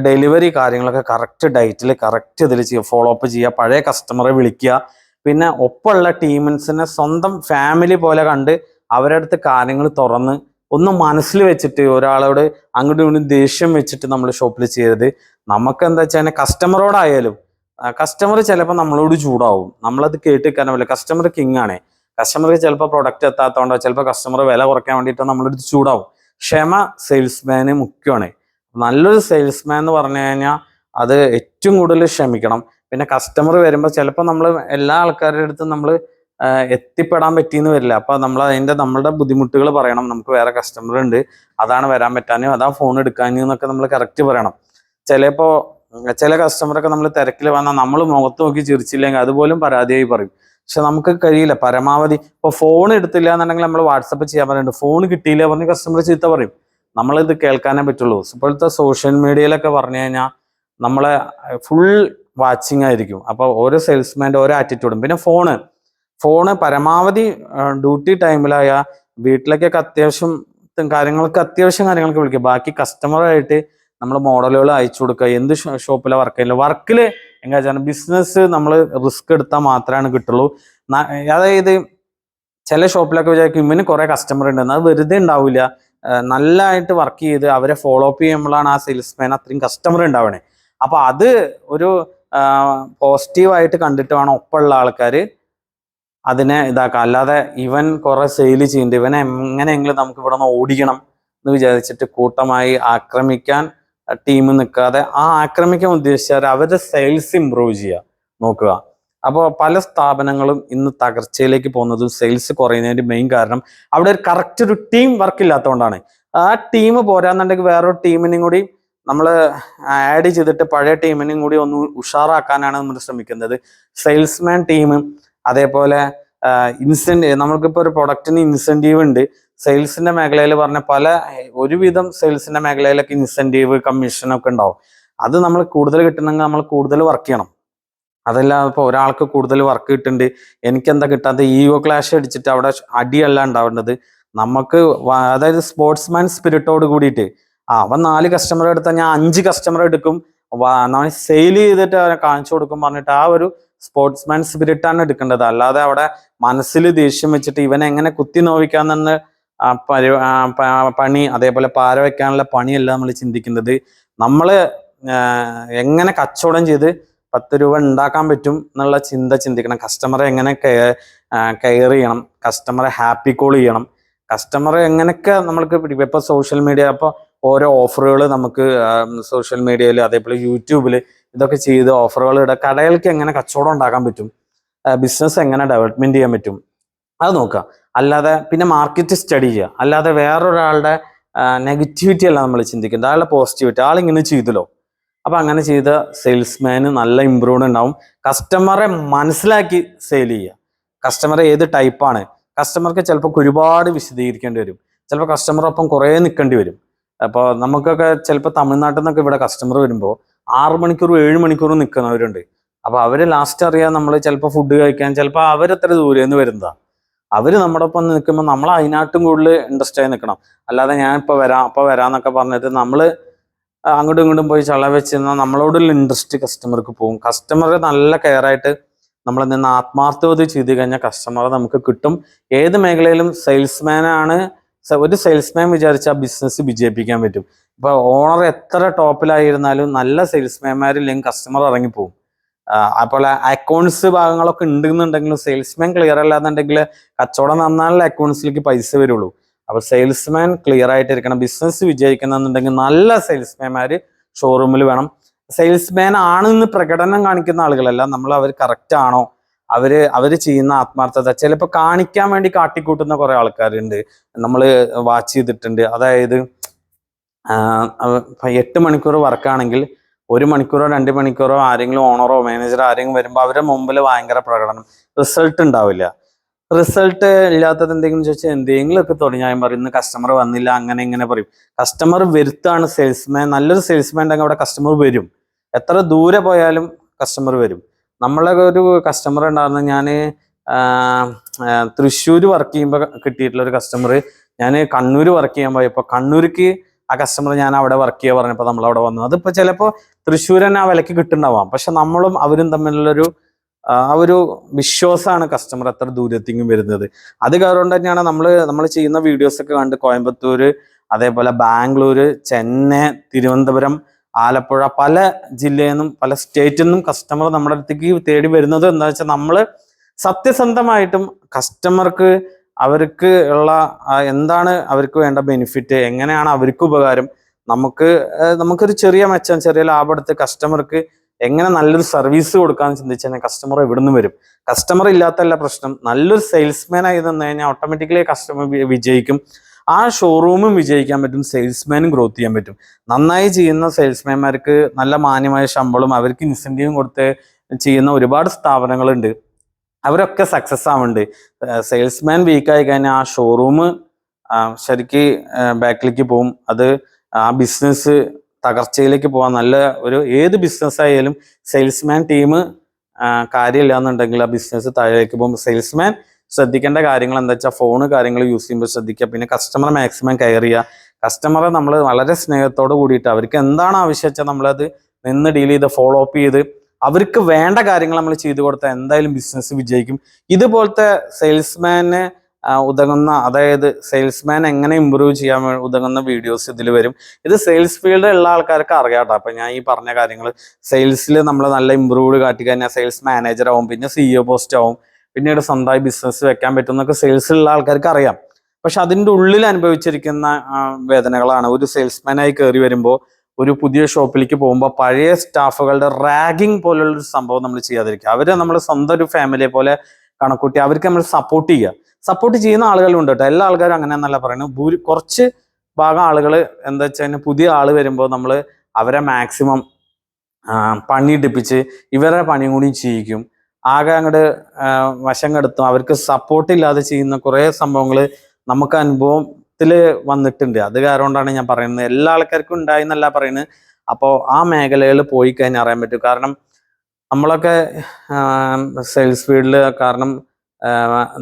ഡെലിവറി കാര്യങ്ങളൊക്കെ കറക്റ്റ് ഡേറ്റിൽ കറക്റ്റ് ഇതിൽ ചെയ്യുക ഫോളോ അപ്പ് ചെയ്യുക പഴയ കസ്റ്റമറെ വിളിക്കുക. പിന്നെ ഒപ്പമുള്ള ടീമിൻസിനെ സ്വന്തം ഫാമിലി പോലെ കണ്ട് അവരുടെ അടുത്ത് കാര്യങ്ങൾ തുറന്ന് ഒന്ന് മനസ്സിൽ വെച്ചിട്ട് ഒരാളോട് അങ്ങോട്ടും ഇങ്ങോട്ടും ദേഷ്യം വെച്ചിട്ട് നമ്മൾ ഷോപ്പിൽ ചെയ്യരുത്. നമുക്ക് എന്താ വെച്ചാൽ കസ്റ്റമറോടായാലും കസ്റ്റമർ ചിലപ്പോൾ നമ്മളോട് ചൂടാവും. നമ്മളത് കേട്ട് കാരണം കസ്റ്റമർ കിങ് ആണ്. കസ്റ്റമർക്ക് ചിലപ്പോൾ പ്രൊഡക്റ്റ് എത്താത്തതുകൊണ്ടോ ചിലപ്പോൾ കസ്റ്റമർ വില കുറയ്ക്കാൻ വേണ്ടിയിട്ടോ നമ്മളൊരു ചൂടാവും. ക്ഷമ സെയിൽസ്മാന് മുഖ്യമാണ്. നല്ലൊരു സെയിൽസ്മാൻ എന്ന് പറഞ്ഞു കഴിഞ്ഞാൽ അത് ഏറ്റവും കൂടുതൽ ക്ഷമിക്കണം. പിന്നെ കസ്റ്റമർ വരുമ്പോൾ ചിലപ്പോൾ നമ്മൾ എല്ലാ ആൾക്കാരുടെ അടുത്തും നമ്മൾ എത്തിപ്പെടാൻ പറ്റിയെന്ന് വരില്ല. അപ്പൊ നമ്മൾ അതിന്റെ നമ്മളുടെ ബുദ്ധിമുട്ടുകൾ പറയണം. നമുക്ക് വേറെ കസ്റ്റമർ ഉണ്ട് അതാണ് വരാൻ പറ്റാനും അതാ ഫോൺ എടുക്കാനും എന്നൊക്കെ നമ്മൾ കറക്റ്റ് പറയണം. ചിലപ്പോ ചില കസ്റ്റമറൊക്കെ നമ്മൾ തിരക്കിൽ വന്നാൽ നമ്മൾ മുഖത്ത് നോക്കി ചിരിച്ചില്ലെങ്കിൽ അതുപോലും പരാതിയായി പറയും. പക്ഷെ നമുക്ക് കഴിയില്ല. പരമാവധി ഇപ്പൊ ഫോൺ എടുത്തില്ല എന്നുണ്ടെങ്കിൽ നമ്മൾ വാട്സപ്പ് ചെയ്യാൻ പറയുന്നുണ്ട് ഫോൺ കിട്ടിയില്ല പറഞ്ഞ് കസ്റ്റമർ ചീത്ത പറയും. നമ്മളിത് കേൾക്കാനേ പറ്റുള്ളൂ. ഇപ്പോഴത്തെ സോഷ്യൽ മീഡിയയിലൊക്കെ പറഞ്ഞു കഴിഞ്ഞാൽ നമ്മളെ ഫുൾ വാച്ചിങ് ആയിരിക്കും. അപ്പൊ ഓരോ സെയിൽസ്മാന്റെ ഓരോ ആറ്റിറ്റ്യൂഡും പിന്നെ ഫോണ് ഫോണ് പരമാവധി ഡ്യൂട്ടി ടൈമിലായ വീട്ടിലേക്കൊക്കെ അത്യാവശ്യം കാര്യങ്ങൾക്ക് അത്യാവശ്യം കാര്യങ്ങൾക്ക് വിളിക്കുക ബാക്കി കസ്റ്റമറായിട്ട് നമ്മൾ മോഡലുകൾ അയച്ചു കൊടുക്കുക. എന്ത് ഷോപ്പിലെ വർക്ക് ചെയ്യില്ല വർക്കിൽ എങ്ങനെ വെച്ചാൽ ബിസിനസ് നമ്മൾ റിസ്ക് എടുത്താൽ മാത്രമാണ് കിട്ടുള്ളൂ. അതായത് ചില ഷോപ്പിലൊക്കെ വിചാരിക്കും ഇവന് കുറെ കസ്റ്റമർ ഉണ്ട്. അത് വെറുതെ ഉണ്ടാവില്ല. നല്ലതായിട്ട് വർക്ക് ചെയ്ത് അവരെ ഫോളോ അപ്പ് ചെയ്യുമ്പോഴാണ് ആ സെയിൽസ്മാൻ അത്രയും കസ്റ്റമർ ഉണ്ടാവണേ. അപ്പോൾ അത് ഒരു പോസിറ്റീവായിട്ട് കണ്ടിട്ട് വേണം ഒപ്പമുള്ള ആൾക്കാർ അതിനെ ഇതാക്കാം. അല്ലാതെ ഇവൻ കുറെ സെയിൽ ചെയ്യുന്നുണ്ട്. ഇവനെ എങ്ങനെയെങ്കിലും നമുക്ക് ഇവിടെ നിന്ന് ഓടിക്കണം എന്ന് വിചാരിച്ചിട്ട് കൂട്ടമായി ആക്രമിക്കാൻ ടീം നിൽക്കാതെ ആ ആക്രമിക്കാൻ ഉദ്ദേശിച്ചാൽ അവരുടെ സെയിൽസ് ഇമ്പ്രൂവ് ചെയ്യുക നോക്കുക. അപ്പോൾ പല സ്ഥാപനങ്ങളും ഇന്ന് തകർച്ചയിലേക്ക് പോകുന്നതും സെയിൽസ് കുറയുന്നതിന്റെ മെയിൻ കാരണം അവിടെ ഒരു കറക്റ്റ് ഒരു ടീം വർക്ക് ഇല്ലാത്തതുകൊണ്ടാണ്. ആ ടീം പോരാന്നുണ്ടെങ്കിൽ വേറൊരു ടീമിനും കൂടി നമ്മൾ ആഡ് ചെയ്തിട്ട് പഴയ ടീമിനും കൂടി ഒന്ന് ഉഷാറാക്കാനാണ് നമ്മൾ ശ്രമിക്കുന്നത്. സെയിൽസ്മാൻ ടീം അതേപോലെ ഇൻസെന്റ് നമ്മൾക്കിപ്പോൾ ഒരു പ്രൊഡക്റ്റിന് ഇൻസെന്റീവ് ഉണ്ട്. സെയിൽസിന്റെ മേഖലയിൽ പറഞ്ഞ പല ഒരുവിധം സെയിൽസിന്റെ മേഖലയിലൊക്കെ ഇൻസെന്റീവ് കമ്മീഷൻ ഒക്കെ ഉണ്ടാവും. അത് നമ്മൾ കൂടുതൽ കിട്ടണമെങ്കിൽ നമ്മൾ കൂടുതൽ വർക്ക് ചെയ്യണം. അതെല്ലാം ഇപ്പോൾ ഒരാൾക്ക് കൂടുതൽ വർക്ക് കിട്ടുന്നുണ്ട്. എനിക്ക് എന്താ കിട്ടാത്ത ഈഗോ ക്ലാഷ് അടിച്ചിട്ട് അവിടെ അടിയല്ല ഉണ്ടാവേണ്ടത്. നമുക്ക് അതായത് സ്പോർട്സ്മാൻ സ്പിരിറ്റോട് കൂടിയിട്ട് ആ അവൻ നാല് കസ്റ്റമർ എടുത്താൽ ഞാൻ അഞ്ച് കസ്റ്റമർ എടുക്കും. സെയിൽ ചെയ്തിട്ട് അവനെ കാണിച്ചു കൊടുക്കും പറഞ്ഞിട്ട് ആ ഒരു സ്പോർട്സ്മാൻ സ്പിരിറ്റ് സ്പിരിറ്റാണ് എടുക്കേണ്ടത്. അല്ലാതെ അവിടെ മനസ്സിൽ ദേഷ്യം വെച്ചിട്ട് ഇവനെ എങ്ങനെ കുത്തി നോവിക്കാന്നെന്ന് പണി അതേപോലെ പാര വെക്കാനുള്ള പണിയല്ല നമ്മൾ ചിന്തിക്കുന്നത്. നമ്മൾ എങ്ങനെ കച്ചവടം ചെയ്ത് പത്ത് രൂപ ഉണ്ടാക്കാൻ പറ്റും എന്നുള്ള ചിന്ത ചിന്തിക്കണം. കസ്റ്റമറെ എങ്ങനെ കെയർ ചെയ്യണം. കസ്റ്റമറെ ഹാപ്പി കോൾ ചെയ്യണം. കസ്റ്റമറെ എങ്ങനെയൊക്കെ നമ്മൾക്ക് പിടിക്കും ഇപ്പൊ സോഷ്യൽ മീഡിയ അപ്പോൾ ഓരോ ഓഫറുകൾ നമുക്ക് സോഷ്യൽ മീഡിയയിൽ അതേപോലെ യൂട്യൂബിൽ ഇതൊക്കെ ചെയ്ത് ഓഫറുകൾ ഇടുക കടകൾക്ക് എങ്ങനെ കച്ചവടം ഉണ്ടാക്കാൻ പറ്റും? ബിസിനസ് എങ്ങനെ ഡെവലപ്മെന്റ് ചെയ്യാൻ പറ്റും? അത് നോക്കുക. അല്ലാതെ പിന്നെ മാർക്കറ്റ് സ്റ്റഡി ചെയ്യുക. അല്ലാതെ വേറൊരാളുടെ നെഗറ്റിവിറ്റി അല്ല നമ്മൾ ചിന്തിക്കുന്നത്. അയാളുടെ പോസിറ്റിവിറ്റി ആളിങ്ങനെ ചെയ്തല്ലോ. അപ്പൊ അങ്ങനെ ചെയ്ത സെയിൽസ്മാന് നല്ല ഇമ്പ്രൂവ്മെന്റ് ഉണ്ടാവും. കസ്റ്റമറെ മനസ്സിലാക്കി സെയിൽ ചെയ്യുക. കസ്റ്റമർ ഏത് ടൈപ്പാണ് കസ്റ്റമർക്ക് ചിലപ്പോൾ ഒരുപാട് വിശദീകരിക്കേണ്ടി വരും. ചിലപ്പോൾ കസ്റ്റമറൊപ്പം കുറേ നിൽക്കേണ്ടി വരും. അപ്പോൾ നമുക്കൊക്കെ ചിലപ്പോൾ തമിഴ്നാട്ടിൽ നിന്നൊക്കെ ഇവിടെ കസ്റ്റമർ വരുമ്പോൾ ആറ് മണിക്കൂർ ഏഴ് മണിക്കൂർ നിൽക്കുന്നവരുണ്ട് അപ്പോൾ അവർ ലാസ്റ്റ് അറിയാൻ നമ്മൾ ചിലപ്പോൾ ഫുഡ് കഴിക്കാൻ ചിലപ്പോൾ അവരത്ര ദൂരെ നിന്ന് വരുന്നതാ. അവർ നമ്മുടെ ഒപ്പം നിൽക്കുമ്പോൾ നമ്മൾ അതിനാട്ടും കൂടുതൽ ഇൻട്രസ്റ്റ് ആയി നിൽക്കണം. അല്ലാതെ ഞാൻ ഇപ്പോൾ വരാം അപ്പോൾ വരാന്നൊക്കെ പറഞ്ഞിട്ട് നമ്മൾ അങ്ങോട്ടും ഇങ്ങോട്ടും പോയി ചള വെച്ച് നിന്നാൽ നമ്മളോടുള്ള ഇൻട്രസ്റ്റ് കസ്റ്റമർക്ക് പോകും കസ്റ്റമറെ നല്ല കെയർ ആയിട്ട് നമ്മൾ നിന്ന് ആത്മാർത്ഥത ചെയ്ത് കഴിഞ്ഞാൽ കസ്റ്റമറെ നമുക്ക് കിട്ടും. ഏത് മേഖലയിലും സെയിൽസ്മാനാണ് ഒരു സെയിൽസ്മാൻ വിചാരിച്ച ബിസിനസ് വിജയിപ്പിക്കാൻ പറ്റും. ഇപ്പൊ ഓണർ എത്ര ടോപ്പിലായിരുന്നാലും നല്ല സെയിൽസ്മാൻമാരില്ലെങ്കിൽ കസ്റ്റമർ ഇറങ്ങിപ്പോകും അപ്പോൾ അക്കൗണ്ട്സ് ഭാഗങ്ങളൊക്കെ ഉണ്ടെന്നുണ്ടെങ്കിലും സെയിൽസ്മാൻ ക്ലിയർ അല്ലാന്നുണ്ടെങ്കിൽ കച്ചവടം നന്നാലുള്ള അക്കൗണ്ട്സിലേക്ക് പൈസ വരുള്ളൂ. അപ്പൊ സെയിൽസ്മാൻ ക്ലിയർ ആയിട്ടിരിക്കണം. ബിസിനസ് വിജയിക്കണമെന്നുണ്ടെങ്കിൽ നല്ല സെയിൽസ്മാൻമാർ ഷോറൂമിൽ വേണം. സെയിൽസ്മാൻ ആണെന്ന് പ്രകടനം കാണിക്കുന്ന ആളുകളല്ല. നമ്മൾ അവർ കറക്റ്റ് ആണോ? അവർ അവർ ചെയ്യുന്ന ആത്മാർത്ഥത. ചിലപ്പോൾ കാണിക്കാൻ വേണ്ടി കാട്ടിക്കൂട്ടുന്ന കുറെ ആൾക്കാരുണ്ട്. നമ്മൾ വാച്ച് ചെയ്തിട്ടുണ്ട്. അതായത് എട്ട് മണിക്കൂർ വർക്കാണെങ്കിൽ ഒരു മണിക്കൂറോ രണ്ട് മണിക്കൂറോ ആരെങ്കിലും ഓണറോ മാനേജറോ ആരെങ്കിലും വരുമ്പോൾ അവരുടെ മുമ്പിൽ ഭയങ്കര പ്രകടനം. റിസൾട്ട് ഉണ്ടാവില്ല. റിസൾട്ട് ഇല്ലാത്തത് എന്തെങ്കിലും ചോദിച്ചാൽ എന്തെങ്കിലും ഒക്കെ തുടങ്ങി. ഞാൻ പറയും ഇന്ന് കസ്റ്റമർ വന്നില്ല അങ്ങനെ ഇങ്ങനെ പറയും. കസ്റ്റമർ വരുത്താണ് സെയിൽസ്മാൻ നല്ലൊരു സെയിൽസ്മാൻ ഉണ്ടെങ്കിൽ അവിടെ കസ്റ്റമർ വരും. എത്ര ദൂരെ പോയാലും കസ്റ്റമർ വരും. നമ്മളെ ഒരു കസ്റ്റമർ ഉണ്ടായിരുന്നു. ഞാൻ തൃശ്ശൂർ വർക്ക് ചെയ്യുമ്പോൾ കിട്ടിയിട്ടുള്ള ഒരു കസ്റ്റമർ ഞാൻ കണ്ണൂർ വർക്ക് ചെയ്യാൻ പോയപ്പോൾ കണ്ണൂർക്ക് ആ കസ്റ്റമർ ഞാൻ അവിടെ വർക്ക് ചെയ്യാൻ പറഞ്ഞപ്പോൾ നമ്മൾ അവിടെ വന്നു അതിപ്പോൾ ചിലപ്പോൾ തൃശ്ശൂർ തന്നെ ആ വിലക്ക് കിട്ടുന്നുണ്ടാവാം. പക്ഷെ നമ്മളും അവരും തമ്മിലുള്ളൊരു ആ ഒരു വിശ്വാസമാണ് കസ്റ്റമർ എത്ര ദൂരത്തേക്കും വരുന്നത്. അത് കാരണം തന്നെയാണ് നമ്മൾ നമ്മൾ ചെയ്യുന്ന വീഡിയോസ് ഒക്കെ കണ്ട് കോയമ്പത്തൂർ അതേപോലെ ബാംഗ്ലൂർ ചെന്നൈ തിരുവനന്തപുരം ആലപ്പുഴ പല ജില്ലയിൽ നിന്നും പല സ്റ്റേറ്റിൽ നിന്നും കസ്റ്റമർ നമ്മുടെ അടുത്തേക്ക് തേടി വരുന്നത് എന്താ വെച്ചാൽ നമ്മൾ സത്യസന്ധമായിട്ടും കസ്റ്റമർക്ക് അവർക്ക് ഉള്ള എന്താണ് അവർക്ക് വേണ്ട ബെനിഫിറ്റ് എങ്ങനെയാണ് അവർക്ക് ഉപകാരം? നമുക്ക് നമുക്കൊരു ചെറിയ മെച്ചം ചെറിയ ലാഭം എടുത്ത് കസ്റ്റമർക്ക് എങ്ങനെ നല്ലൊരു സർവീസ് കൊടുക്കാന്ന് കഴിഞ്ഞാൽ കസ്റ്റമർ എവിടുന്ന് വരും? കസ്റ്റമർ ഇല്ലാത്തല്ല പ്രശ്നം. നല്ലൊരു സെയിൽസ്മാൻ ആയി തന്നു കഴിഞ്ഞാൽ ഓട്ടോമാറ്റിക്കലി കസ്റ്റമർ വിജയിക്കും. ആ ഷോറൂമും വിജയിക്കാൻ പറ്റും സെയിൽസ്മാനും ഗ്രോത്ത് ചെയ്യാൻ പറ്റും. നന്നായി ചെയ്യുന്ന സെയിൽസ്മാൻമാർക്ക് നല്ല മാന്യമായ ശമ്പളം അവർക്ക് ഇൻസെന്റീവും കൊടുത്ത് ചെയ്യുന്ന ഒരുപാട് സ്ഥാപനങ്ങളുണ്ട്. അവരൊക്കെ സക്സസ് ആവുന്നുണ്ട്. സെയിൽസ്മാൻ വീക്കായി കഴിഞ്ഞാൽ ആ ഷോറൂം ശരിക്ക് ബാക്കിലേക്ക് പോകും അത് ആ ബിസിനസ് തകർച്ചയിലേക്ക് പോകാൻ നല്ല ഒരു ഏത് ബിസിനസ് ആയാലും സെയിൽസ്മാൻ ടീം കാര്യമില്ല എന്നുണ്ടെങ്കിൽ ആ ബിസിനസ് താഴേക്ക് പോകും സെയിൽസ്മാൻ ശ്രദ്ധിക്കേണ്ട കാര്യങ്ങൾ എന്താ വെച്ചാൽ ഫോണ് കാര്യങ്ങൾ യൂസ് ചെയ്യുമ്പോൾ ശ്രദ്ധിക്കുക. പിന്നെ കസ്റ്റമർ മാക്സിമം കെയർ ചെയ്യുക. കസ്റ്റമറെ നമ്മൾ വളരെ സ്നേഹത്തോട് കൂടിയിട്ട് അവർക്ക് എന്താണ് ആവശ്യം വെച്ചാൽ നമ്മളത് നിന്ന് ഡീൽ ചെയ്ത് ഫോളോ അപ്പ് ചെയ്ത് അവർക്ക് വേണ്ട കാര്യങ്ങൾ നമ്മൾ ചെയ്തു കൊടുത്താൽ എന്തായാലും ബിസിനസ് വിജയിക്കും. ഇതുപോലത്തെ സെയിൽസ്മാന് ഉതകുന്ന അതായത് സെയിൽസ്മാൻ എങ്ങനെ ഇമ്പ്രൂവ് ചെയ്യാൻ ഉതകുന്ന വീഡിയോസ് ഇതിൽ വരും. ഇത് സെയിൽസ് ഫീൽഡ് ഉള്ള ആൾക്കാർക്ക് അറിയാട്ടോ അപ്പം ഞാൻ ഈ പറഞ്ഞ കാര്യങ്ങൾ സെയിൽസിൽ നമ്മൾ നല്ല ഇമ്പ്രൂവ്ഡ് കാട്ടി കഴിഞ്ഞാൽ സെയിൽസ് മാനേജർ ആവും പിന്നെ സിഇഒ പോസ്റ്റ് ആവും പിന്നീട് സ്വന്തമായി ബിസിനസ് വെക്കാൻ പറ്റുന്നൊക്കെ സെയിൽസിലുള്ള ആൾക്കാർക്ക് അറിയാം. പക്ഷെ അതിന്റെ ഉള്ളിൽ അനുഭവിച്ചിരിക്കുന്ന വേദനകളാണ്. ഒരു സെയിൽസ്മാനായി കയറി വരുമ്പോൾ ഒരു പുതിയ ഷോപ്പിലേക്ക് പോകുമ്പോൾ പഴയ സ്റ്റാഫുകളുടെ റാഗിങ് പോലുള്ള ഒരു സംഭവം നമ്മൾ ചെയ്യാതിരിക്കുക. അവരെ നമ്മൾ സ്വന്തം ഒരു ഫാമിലിയെ പോലെ കണക്കൂട്ടി അവർക്ക് നമ്മൾ സപ്പോർട്ട് ചെയ്യുക. സപ്പോർട്ട് ചെയ്യുന്ന ആളുകളും ഉണ്ട് കേട്ടോ. എല്ലാ ആൾക്കാരും അങ്ങനെ എന്നല്ല പറയുന്നത്. ഭൂരി കുറച്ച് ഭാഗം ആളുകൾ എന്താ വെച്ച് കഴിഞ്ഞാൽ പുതിയ ആൾ വരുമ്പോൾ നമ്മൾ അവരെ മാക്സിമം പണിയിടിപ്പിച്ച് ഇവരുടെ പണിയും കൂടി ചെയ്യിക്കും. ആകെ അങ്ങോട്ട് വശം കെടുത്തും. അവർക്ക് സപ്പോർട്ട് ഇല്ലാതെ ചെയ്യുന്ന കുറേ സംഭവങ്ങൾ നമുക്ക് അനുഭവത്തിൽ വന്നിട്ടുണ്ട്. അത് കാരണം കൊണ്ടാണ് ഞാൻ പറയുന്നത്. എല്ലാ ആൾക്കാർക്കും ഉണ്ടായി എന്നല്ല പറയുന്നത്. അപ്പോൾ ആ മേഖലകൾ പോയി കഴിഞ്ഞാൽ അറിയാൻ പറ്റും. കാരണം നമ്മളൊക്കെ സെയിൽസ് ഫീൽഡിൽ കാരണം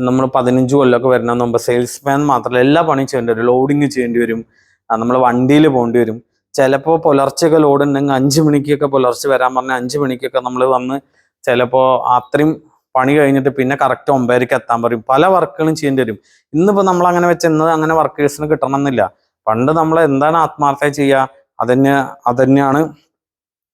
നമ്മൾ പതിനഞ്ച് കൊല്ലമൊക്കെ വരുന്ന മുമ്പ് സെയിൽസ്മാൻ മാത്രമല്ല എല്ലാ പണിയും ചെയ്യേണ്ടി വരും. ലോഡിങ് ചെയ്യേണ്ടി വരും. നമ്മൾ വണ്ടിയിൽ പോകേണ്ടി വരും. ചിലപ്പോൾ പുലർച്ചെയൊക്കെ ലോഡ് ഉണ്ടെങ്കിൽ അഞ്ച് മണിക്കൊക്കെ പുലർച്ചെ വരാൻ പറഞ്ഞാൽ അഞ്ച് മണിക്കൊക്കെ നമ്മൾ വന്ന് ചിലപ്പോൾ അത്രയും പണി കഴിഞ്ഞിട്ട് പിന്നെ കറക്റ്റ് ഒമ്പതരക്ക് എത്താൻ പറയും. പല വർക്കുകളും ചെയ്യേണ്ടി വരും. ഇന്നിപ്പോൾ നമ്മൾ അങ്ങനെ വെച്ച് ഇന്ന് അങ്ങനെ വർക്കേഴ്സിന് കിട്ടണമെന്നില്ല പണ്ട് നമ്മൾ എന്താണ് ആത്മാർത്ഥത ചെയ്യുക? അതന്നെ അതന്നെയാണ്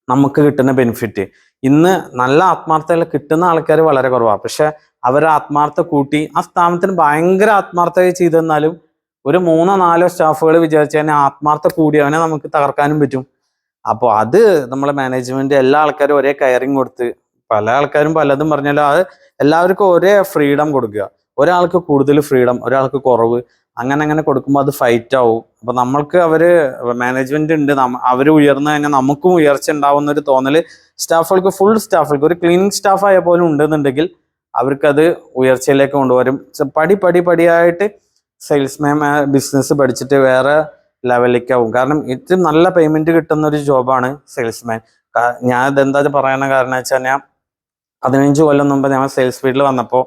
നമുക്ക് കിട്ടുന്ന ബെനിഫിറ്റ് ഇന്ന് നല്ല ആത്മാർത്ഥത കിട്ടുന്ന ആൾക്കാർ വളരെ കുറവാണ് പക്ഷെ അവർ ആത്മാർത്ഥ കൂട്ടി ആ സ്ഥാപനത്തിന് ഭയങ്കര ആത്മാർത്ഥത ചെയ്തെന്നാലും ഒരു മൂന്നോ നാലോ സ്റ്റാഫുകൾ വിചാരിച്ചു തന്നെ ആത്മാർത്ഥ കൂടി അവനെ നമുക്ക് തകർക്കാനും പറ്റും. അപ്പോൾ അത് നമ്മളെ മാനേജ്മെന്റ് എല്ലാ ആൾക്കാരും ഒരേ കയറിങ് കൊടുത്ത് പല ആൾക്കാരും പലതും പറഞ്ഞാലും അത് എല്ലാവർക്കും ഒരേ ഫ്രീഡം കൊടുക്കുക. ഒരാൾക്ക് കൂടുതൽ ഫ്രീഡം ഒരാൾക്ക് കുറവ് അങ്ങനെ അങ്ങനെ കൊടുക്കുമ്പോൾ അത് ഫൈറ്റ് ആവും. അപ്പൊ നമ്മൾക്ക് അവർ മാനേജ്മെന്റ് ഉണ്ട്. അവർ ഉയർന്നു കഴിഞ്ഞാൽ നമുക്കും ഉയർച്ച ഉണ്ടാവുന്ന ഒരു തോന്നൽ സ്റ്റാഫുകൾക്ക് ഫുൾ സ്റ്റാഫുകൾക്ക്. ഒരു ക്ലീനിങ് സ്റ്റാഫ് ആയ പോലും ഉണ്ടെന്നുണ്ടെങ്കിൽ അവർക്കത് ഉയർച്ചയിലേക്ക് കൊണ്ടുവരും. പടി പടി പടിയായിട്ട് സെയിൽസ്മാൻ ബിസിനസ് പഠിച്ചിട്ട് വേറെ ലെവലിലേക്ക് ആവും. കാരണം ഏറ്റവും നല്ല പേയ്മെന്റ് കിട്ടുന്ന ഒരു ജോബാണ് സെയിൽസ്മാൻ ഞാൻ ഇതെന്താ പറയാനുള്ള കാരണം വെച്ചാൽ ഞാൻ പതിനഞ്ച് കൊല്ലം മുമ്പ് ഞാൻ സെയിൽസ് ഫീൽഡിൽ വന്നപ്പോൾ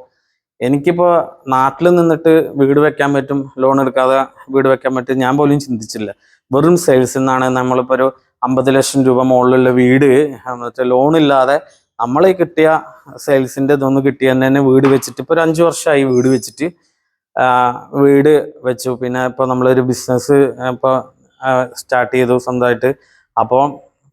എനിക്കിപ്പോൾ നാട്ടിൽ നിന്നിട്ട് വീട് വെക്കാൻ പറ്റും ലോൺ എടുക്കാതെ വീട് വെക്കാൻ പറ്റും ഞാൻ പോലും ചിന്തിച്ചില്ല. വെറും സെയിൽസിൽ നിന്നാണ് നമ്മളിപ്പോൾ ഒരു അമ്പത് ലക്ഷം രൂപ മുകളിലുള്ള വീട് ലോൺ ഇല്ലാതെ നമ്മളെ കിട്ടിയ സെയിൽസിന്റെ ഇതൊന്ന് കിട്ടിയ തന്നെ വീട് വെച്ചിട്ട് ഇപ്പോൾ ഒരു അഞ്ച് വർഷമായി വീട് വെച്ചിട്ട്. വീട് വെച്ചു. പിന്നെ ഇപ്പോൾ നമ്മളൊരു ബിസിനസ് ഇപ്പോൾ സ്റ്റാർട്ട് ചെയ്തു സ്വന്തമായിട്ട്. അപ്പോൾ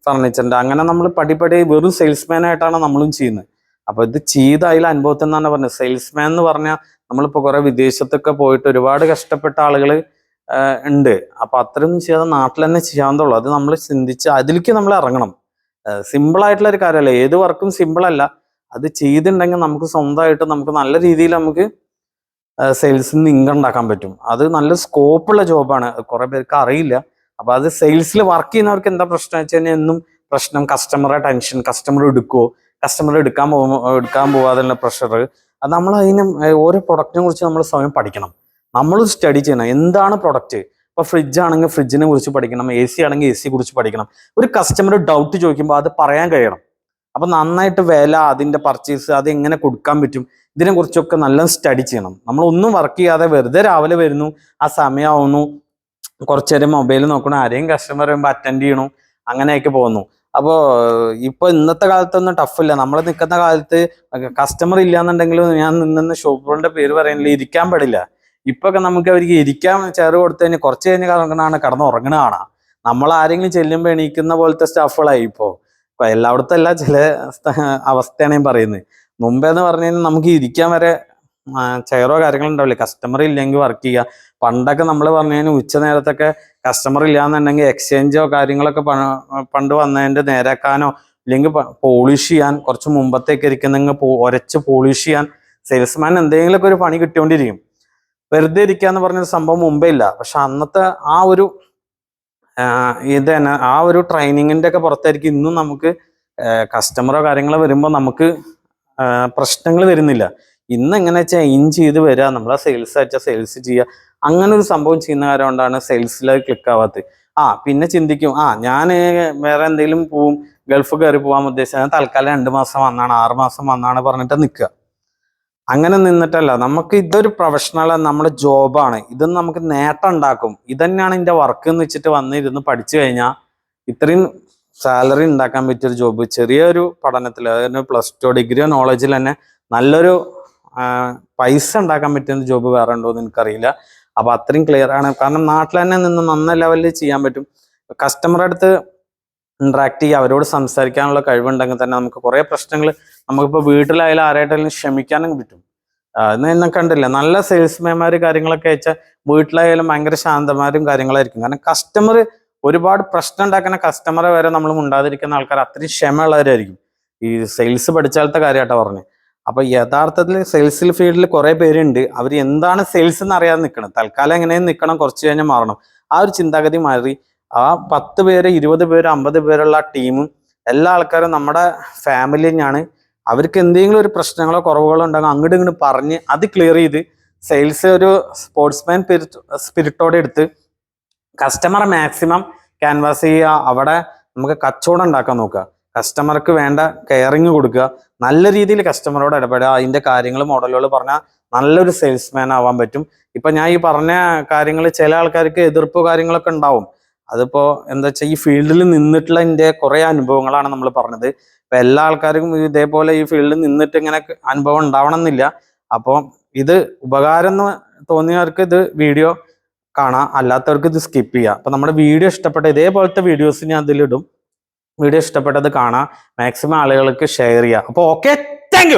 ഫർണിച്ചറിന്റെ അങ്ങനെ നമ്മൾ പടിപടി വെറും സെയിൽസ്മാനായിട്ടാണ് നമ്മളും ചെയ്യുന്നത്. അപ്പൊ ഇത് ചെയ്ത അതിൽ അനുഭവത്തിൽ നിന്നാണ് പറഞ്ഞത്. സെയിൽസ്മാൻ എന്ന് പറഞ്ഞാൽ നമ്മളിപ്പോ കുറെ വിദേശത്തൊക്കെ പോയിട്ട് ഒരുപാട് കഷ്ടപ്പെട്ട ആളുകൾ ഉണ്ട്. അപ്പൊ അത്രയൊന്നും ചെയ്യാതെ നാട്ടിൽ തന്നെ ചെയ്യാവുന്നുള്ളൂ അത് നമ്മൾ ചിന്തിച്ച് അതിലേക്ക് നമ്മൾ ഇറങ്ങണം. സിമ്പിൾ ആയിട്ടുള്ള ഒരു കാര്യമല്ല. ഏത് വർക്കും സിമ്പിൾ അല്ല. അത് ചെയ്തിട്ടുണ്ടെങ്കിൽ നമുക്ക് സ്വന്തമായിട്ട് നമുക്ക് നല്ല രീതിയിൽ നമുക്ക് സെയിൽസ് നിന്ന് ഇൻകം ഉണ്ടാക്കാൻ പറ്റും. അത് നല്ല സ്കോപ്പുള്ള ജോബാണ് കുറെ പേർക്ക് അറിയില്ല. അപ്പൊ അത് സെയിൽസിൽ വർക്ക് ചെയ്യുന്നവർക്ക് എന്താ പ്രശ്നം വെച്ച് കഴിഞ്ഞാൽ എന്നും പ്രശ്നം കസ്റ്റമറെ ടെൻഷൻ കസ്റ്റമർ എടുക്കുവോ? കസ്റ്റമർ എടുക്കാൻ പോകുമ്പോൾ എടുക്കാൻ പോകാതെ പ്രഷർ അത് നമ്മൾ അതിന് ഓരോ പ്രൊഡക്റ്റിനെ കുറിച്ച് നമ്മൾ സ്വയം പഠിക്കണം. നമ്മൾ സ്റ്റഡി ചെയ്യണം. എന്താണ് പ്രൊഡക്റ്റ് ഇപ്പോൾ ഫ്രിഡ്ജ് ആണെങ്കിൽ ഫ്രിഡ്ജിനെ കുറിച്ച് പഠിക്കണം. എ സി ആണെങ്കിൽ എ സിയെ കുറിച്ച് പഠിക്കണം. ഒരു കസ്റ്റമർ ഡൗട്ട് ചോദിക്കുമ്പോൾ അത് പറയാൻ കഴിയണം. അപ്പം നന്നായിട്ട് വില അതിന്റെ പർച്ചേസ് അത് എങ്ങനെ കൊടുക്കാൻ പറ്റും? ഇതിനെക്കുറിച്ചൊക്കെ നല്ല സ്റ്റഡി ചെയ്യണം. നമ്മളൊന്നും വർക്ക് ചെയ്യാതെ വെറുതെ രാവിലെ വരുന്നു ആ സമയമാവുന്നു കുറച്ചു നേരം മൊബൈൽ നോക്കണം. ആരെയും കസ്റ്റമർ വരുമ്പോൾ അറ്റൻഡ് ചെയ്യണം. അങ്ങനെയൊക്കെ പോകുന്നു. അപ്പോൾ ഇപ്പൊ ഇന്നത്തെ കാലത്തൊന്നും ടഫില്ല നമ്മൾ നിൽക്കുന്ന കാലത്ത് കസ്റ്റമർ ഇല്ലാന്നുണ്ടെങ്കിലും ഞാൻ നിന്ന ഷോപ്പുകളുടെ പേര് പറയുന്നില്ല ഇരിക്കാൻ പാടില്ല. ഇപ്പൊ ഒക്കെ നമുക്ക് അവർക്ക് ഇരിക്കാൻ ചെറു കൊടുത്തു കഴിഞ്ഞാൽ കുറച്ച് കഴിഞ്ഞ് കാലങ്ങളാണ് കടന്ന് ഉറങ്ങണ കാണാം. നമ്മൾ ആരെങ്കിലും ചെല്ലുമ്പോൾ എണീക്കുന്ന പോലത്തെ സ്റ്റാഫുകളായി ഇപ്പോ. ഇപ്പൊ എല്ലായിടത്തും അല്ല ചില സ്ഥ- അവസ്ഥയാണ് ഞാൻ പറയുന്നത്. മുമ്പേന്ന് പറഞ്ഞു കഴിഞ്ഞാൽ നമുക്ക് ഇരിക്കാൻ വരെ ചെയറോ കാര്യങ്ങളോ ഉണ്ടാവില്ല. കസ്റ്റമർ ഇല്ലെങ്കിൽ വർക്ക് ചെയ്യുക പണ്ടൊക്കെ നമ്മൾ പറഞ്ഞു കഴിഞ്ഞാൽ ഉച്ച നേരത്തൊക്കെ കസ്റ്റമർ ഇല്ലാന്നുണ്ടെങ്കിൽ എക്സ്ചേഞ്ചോ കാര്യങ്ങളൊക്കെ പണ്ട് വന്നതിന്റെ നേരാക്കാനോ ഇല്ലെങ്കിൽ പോളിഷ് ചെയ്യാൻ കുറച്ച് മുമ്പത്തേക്ക് ഇരിക്കുന്നെങ്കിൽ ഒരച്ച് പോളിഷ് ചെയ്യാൻ സെയിൽസ്മാൻ എന്തെങ്കിലുമൊക്കെ ഒരു പണി കിട്ടിക്കൊണ്ടിരിക്കും. വെറുതെ ഇരിക്കുക എന്ന് പറഞ്ഞൊരു സംഭവം മുമ്പേ ഇല്ല. പക്ഷെ അന്നത്തെ ആ ഒരു ഇത് തന്നെ ആ ഒരു ട്രെയിനിങ്ങിന്റെ ഒക്കെ പുറത്തായിരിക്കും ഇന്നും നമുക്ക് കസ്റ്റമറോ കാര്യങ്ങളോ വരുമ്പോൾ നമുക്ക് പ്രശ്നങ്ങൾ വരുന്നില്ല. ഇന്ന് എങ്ങനെ ചേഞ്ച് ചെയ്ത് വരിക നമ്മളെ സെയിൽസ് അയച്ചാൽ സെയിൽസ് ചെയ്യുക അങ്ങനെ ഒരു സംഭവം ചെയ്യുന്ന കാര്യം കൊണ്ടാണ് സെയിൽസിൽ അത് ക്ലിക്ക് ആവാത്തത്. ആ പിന്നെ ചിന്തിക്കും ആ ഞാൻ വേറെ എന്തെങ്കിലും പോവും ഗൾഫ് കയറി പോകാൻ ഉദ്ദേശിച്ചത് തൽക്കാലം രണ്ട് മാസം വന്നാണ് ആറ് മാസം വന്നാണ് പറഞ്ഞിട്ട് നിൽക്കുക അങ്ങനെ നിന്നിട്ടല്ല നമുക്ക് ഇതൊരു പ്രൊഫഷണൽ നമ്മുടെ ജോബാണ് ഇത് നമുക്ക് നേട്ടം ഉണ്ടാക്കും. ഇതന്നെയാണ് എന്റെ വർക്ക് എന്ന് വെച്ചിട്ട് വന്നിരുന്ന് പഠിച്ചു കഴിഞ്ഞാൽ ഇത്രയും സാലറി ഉണ്ടാക്കാൻ പറ്റിയൊരു ജോബ് ചെറിയൊരു പഠനത്തിൽ അതായത് പ്ലസ് ടു ഡിഗ്രിയോ നോളജിൽ തന്നെ നല്ലൊരു പൈസ ഉണ്ടാക്കാൻ പറ്റുന്ന ജോബ് വേറെ ഉണ്ടോ എന്ന് എനിക്കറിയില്ല. അപ്പൊ അത്രയും ക്ലിയർ ആണ്. കാരണം നാട്ടിൽ തന്നെ നിന്ന് നന്ന ലെവലിൽ ചെയ്യാൻ പറ്റും. കസ്റ്റമറുടെ അടുത്ത് ഇന്ററാക്ട് ചെയ്യുക അവരോട് സംസാരിക്കാനുള്ള കഴിവുണ്ടെങ്കിൽ തന്നെ നമുക്ക് കുറെ പ്രശ്നങ്ങൾ നമുക്കിപ്പോൾ വീട്ടിലായാലും ആരായിട്ടായാലും ക്ഷമിക്കാനും പറ്റും. എന്ന് എന്നെ കണ്ടില്ല? നല്ല സെയിൽസ്മാൻമാർ കാര്യങ്ങളൊക്കെ വെച്ചാൽ വീട്ടിലായാലും ഭയങ്കര ശാന്തമാരും കാര്യങ്ങളായിരിക്കും. കാരണം കസ്റ്റമർ ഒരുപാട് പ്രശ്നം ഉണ്ടാക്കുന്ന കസ്റ്റമറെ വരെ നമ്മൾ മുണ്ടാതിരിക്കുന്ന ആൾക്കാർ അത്രയും ക്ഷമയുള്ളവരായിരിക്കും. ഈ സെയിൽസ് പഠിച്ചാലത്തെ കാര്യമായിട്ടാണ് പറഞ്ഞത് അപ്പൊ യഥാർത്ഥത്തിൽ സെയിൽസ് ഫീൽഡിൽ കുറെ പേരുണ്ട്. അവർ എന്താണ് സെയിൽസ് എന്ന് അറിയാതെ നിൽക്കണം തൽക്കാലം എങ്ങനെയും നിൽക്കണം കുറച്ച് കഴിഞ്ഞാൽ മാറണം. ആ ഒരു ചിന്താഗതി മാറി. ആ പത്ത് പേര് ഇരുപത് പേര് അമ്പത് പേരുള്ള ടീമും എല്ലാ ആൾക്കാരും നമ്മുടെ ഫാമിലി തന്നെയാണ് അവർക്ക് എന്തെങ്കിലും ഒരു പ്രശ്നങ്ങളോ കുറവുകളോ ഉണ്ടെങ്കിൽ അങ്ങോട്ട് ഇങ്ങോട്ട് പറഞ്ഞ് അത് ക്ലിയർ ചെയ്ത് സെയിൽസ് ഒരു സ്പോർട്സ്മാൻ സ്പിരിറ്റോടെ എടുത്ത് കസ്റ്റമർ മാക്സിമം ക്യാൻവാസ് ചെയ്യുക. അവിടെ നമുക്ക് കച്ചവടം ഉണ്ടാക്കാൻ നോക്കുക. കസ്റ്റമർക്ക് വേണ്ട കെയറിങ് കൊടുക്കുക. നല്ല രീതിയിൽ കസ്റ്റമറോട് ഇടപെടുക. അതിന്റെ കാര്യങ്ങൾ മോഡലുകൾ പറഞ്ഞാൽ നല്ലൊരു സെയിൽസ്മാൻ ആവാൻ പറ്റും. ഇപ്പൊ ഞാൻ ഈ പറഞ്ഞ കാര്യങ്ങൾ ചില ആൾക്കാർക്ക് എതിർപ്പ് കാര്യങ്ങളൊക്കെ ഉണ്ടാവും. അതിപ്പോ എന്താ വെച്ചാൽ ഈ ഫീൽഡിൽ നിന്നിട്ടുള്ള എന്റെ കുറേ അനുഭവങ്ങളാണ് നമ്മൾ പറഞ്ഞത്. ഇപ്പൊ എല്ലാ ആൾക്കാർക്കും ഇതേപോലെ ഈ ഫീൽഡിൽ നിന്നിട്ട് ഇങ്ങനെ അനുഭവം ഉണ്ടാവണം എന്നില്ല അപ്പോൾ ഇത് ഉപകാരം എന്ന് തോന്നിയവർക്ക് ഇത് വീഡിയോ കാണാം. അല്ലാത്തവർക്ക് ഇത് സ്കിപ്പ് ചെയ്യാം. അപ്പൊ നമ്മുടെ വീഡിയോ ഇഷ്ടപ്പെട്ട ഇതേപോലത്തെ വീഡിയോസ് ഞാൻ അതിലിടും വീഡിയോ ഇഷ്ടപ്പെട്ടത് കാണാം. മാക്സിമം ആളുകൾക്ക് ഷെയർ ചെയ്യാം. അപ്പോൾ ഓക്കെ താങ്ക്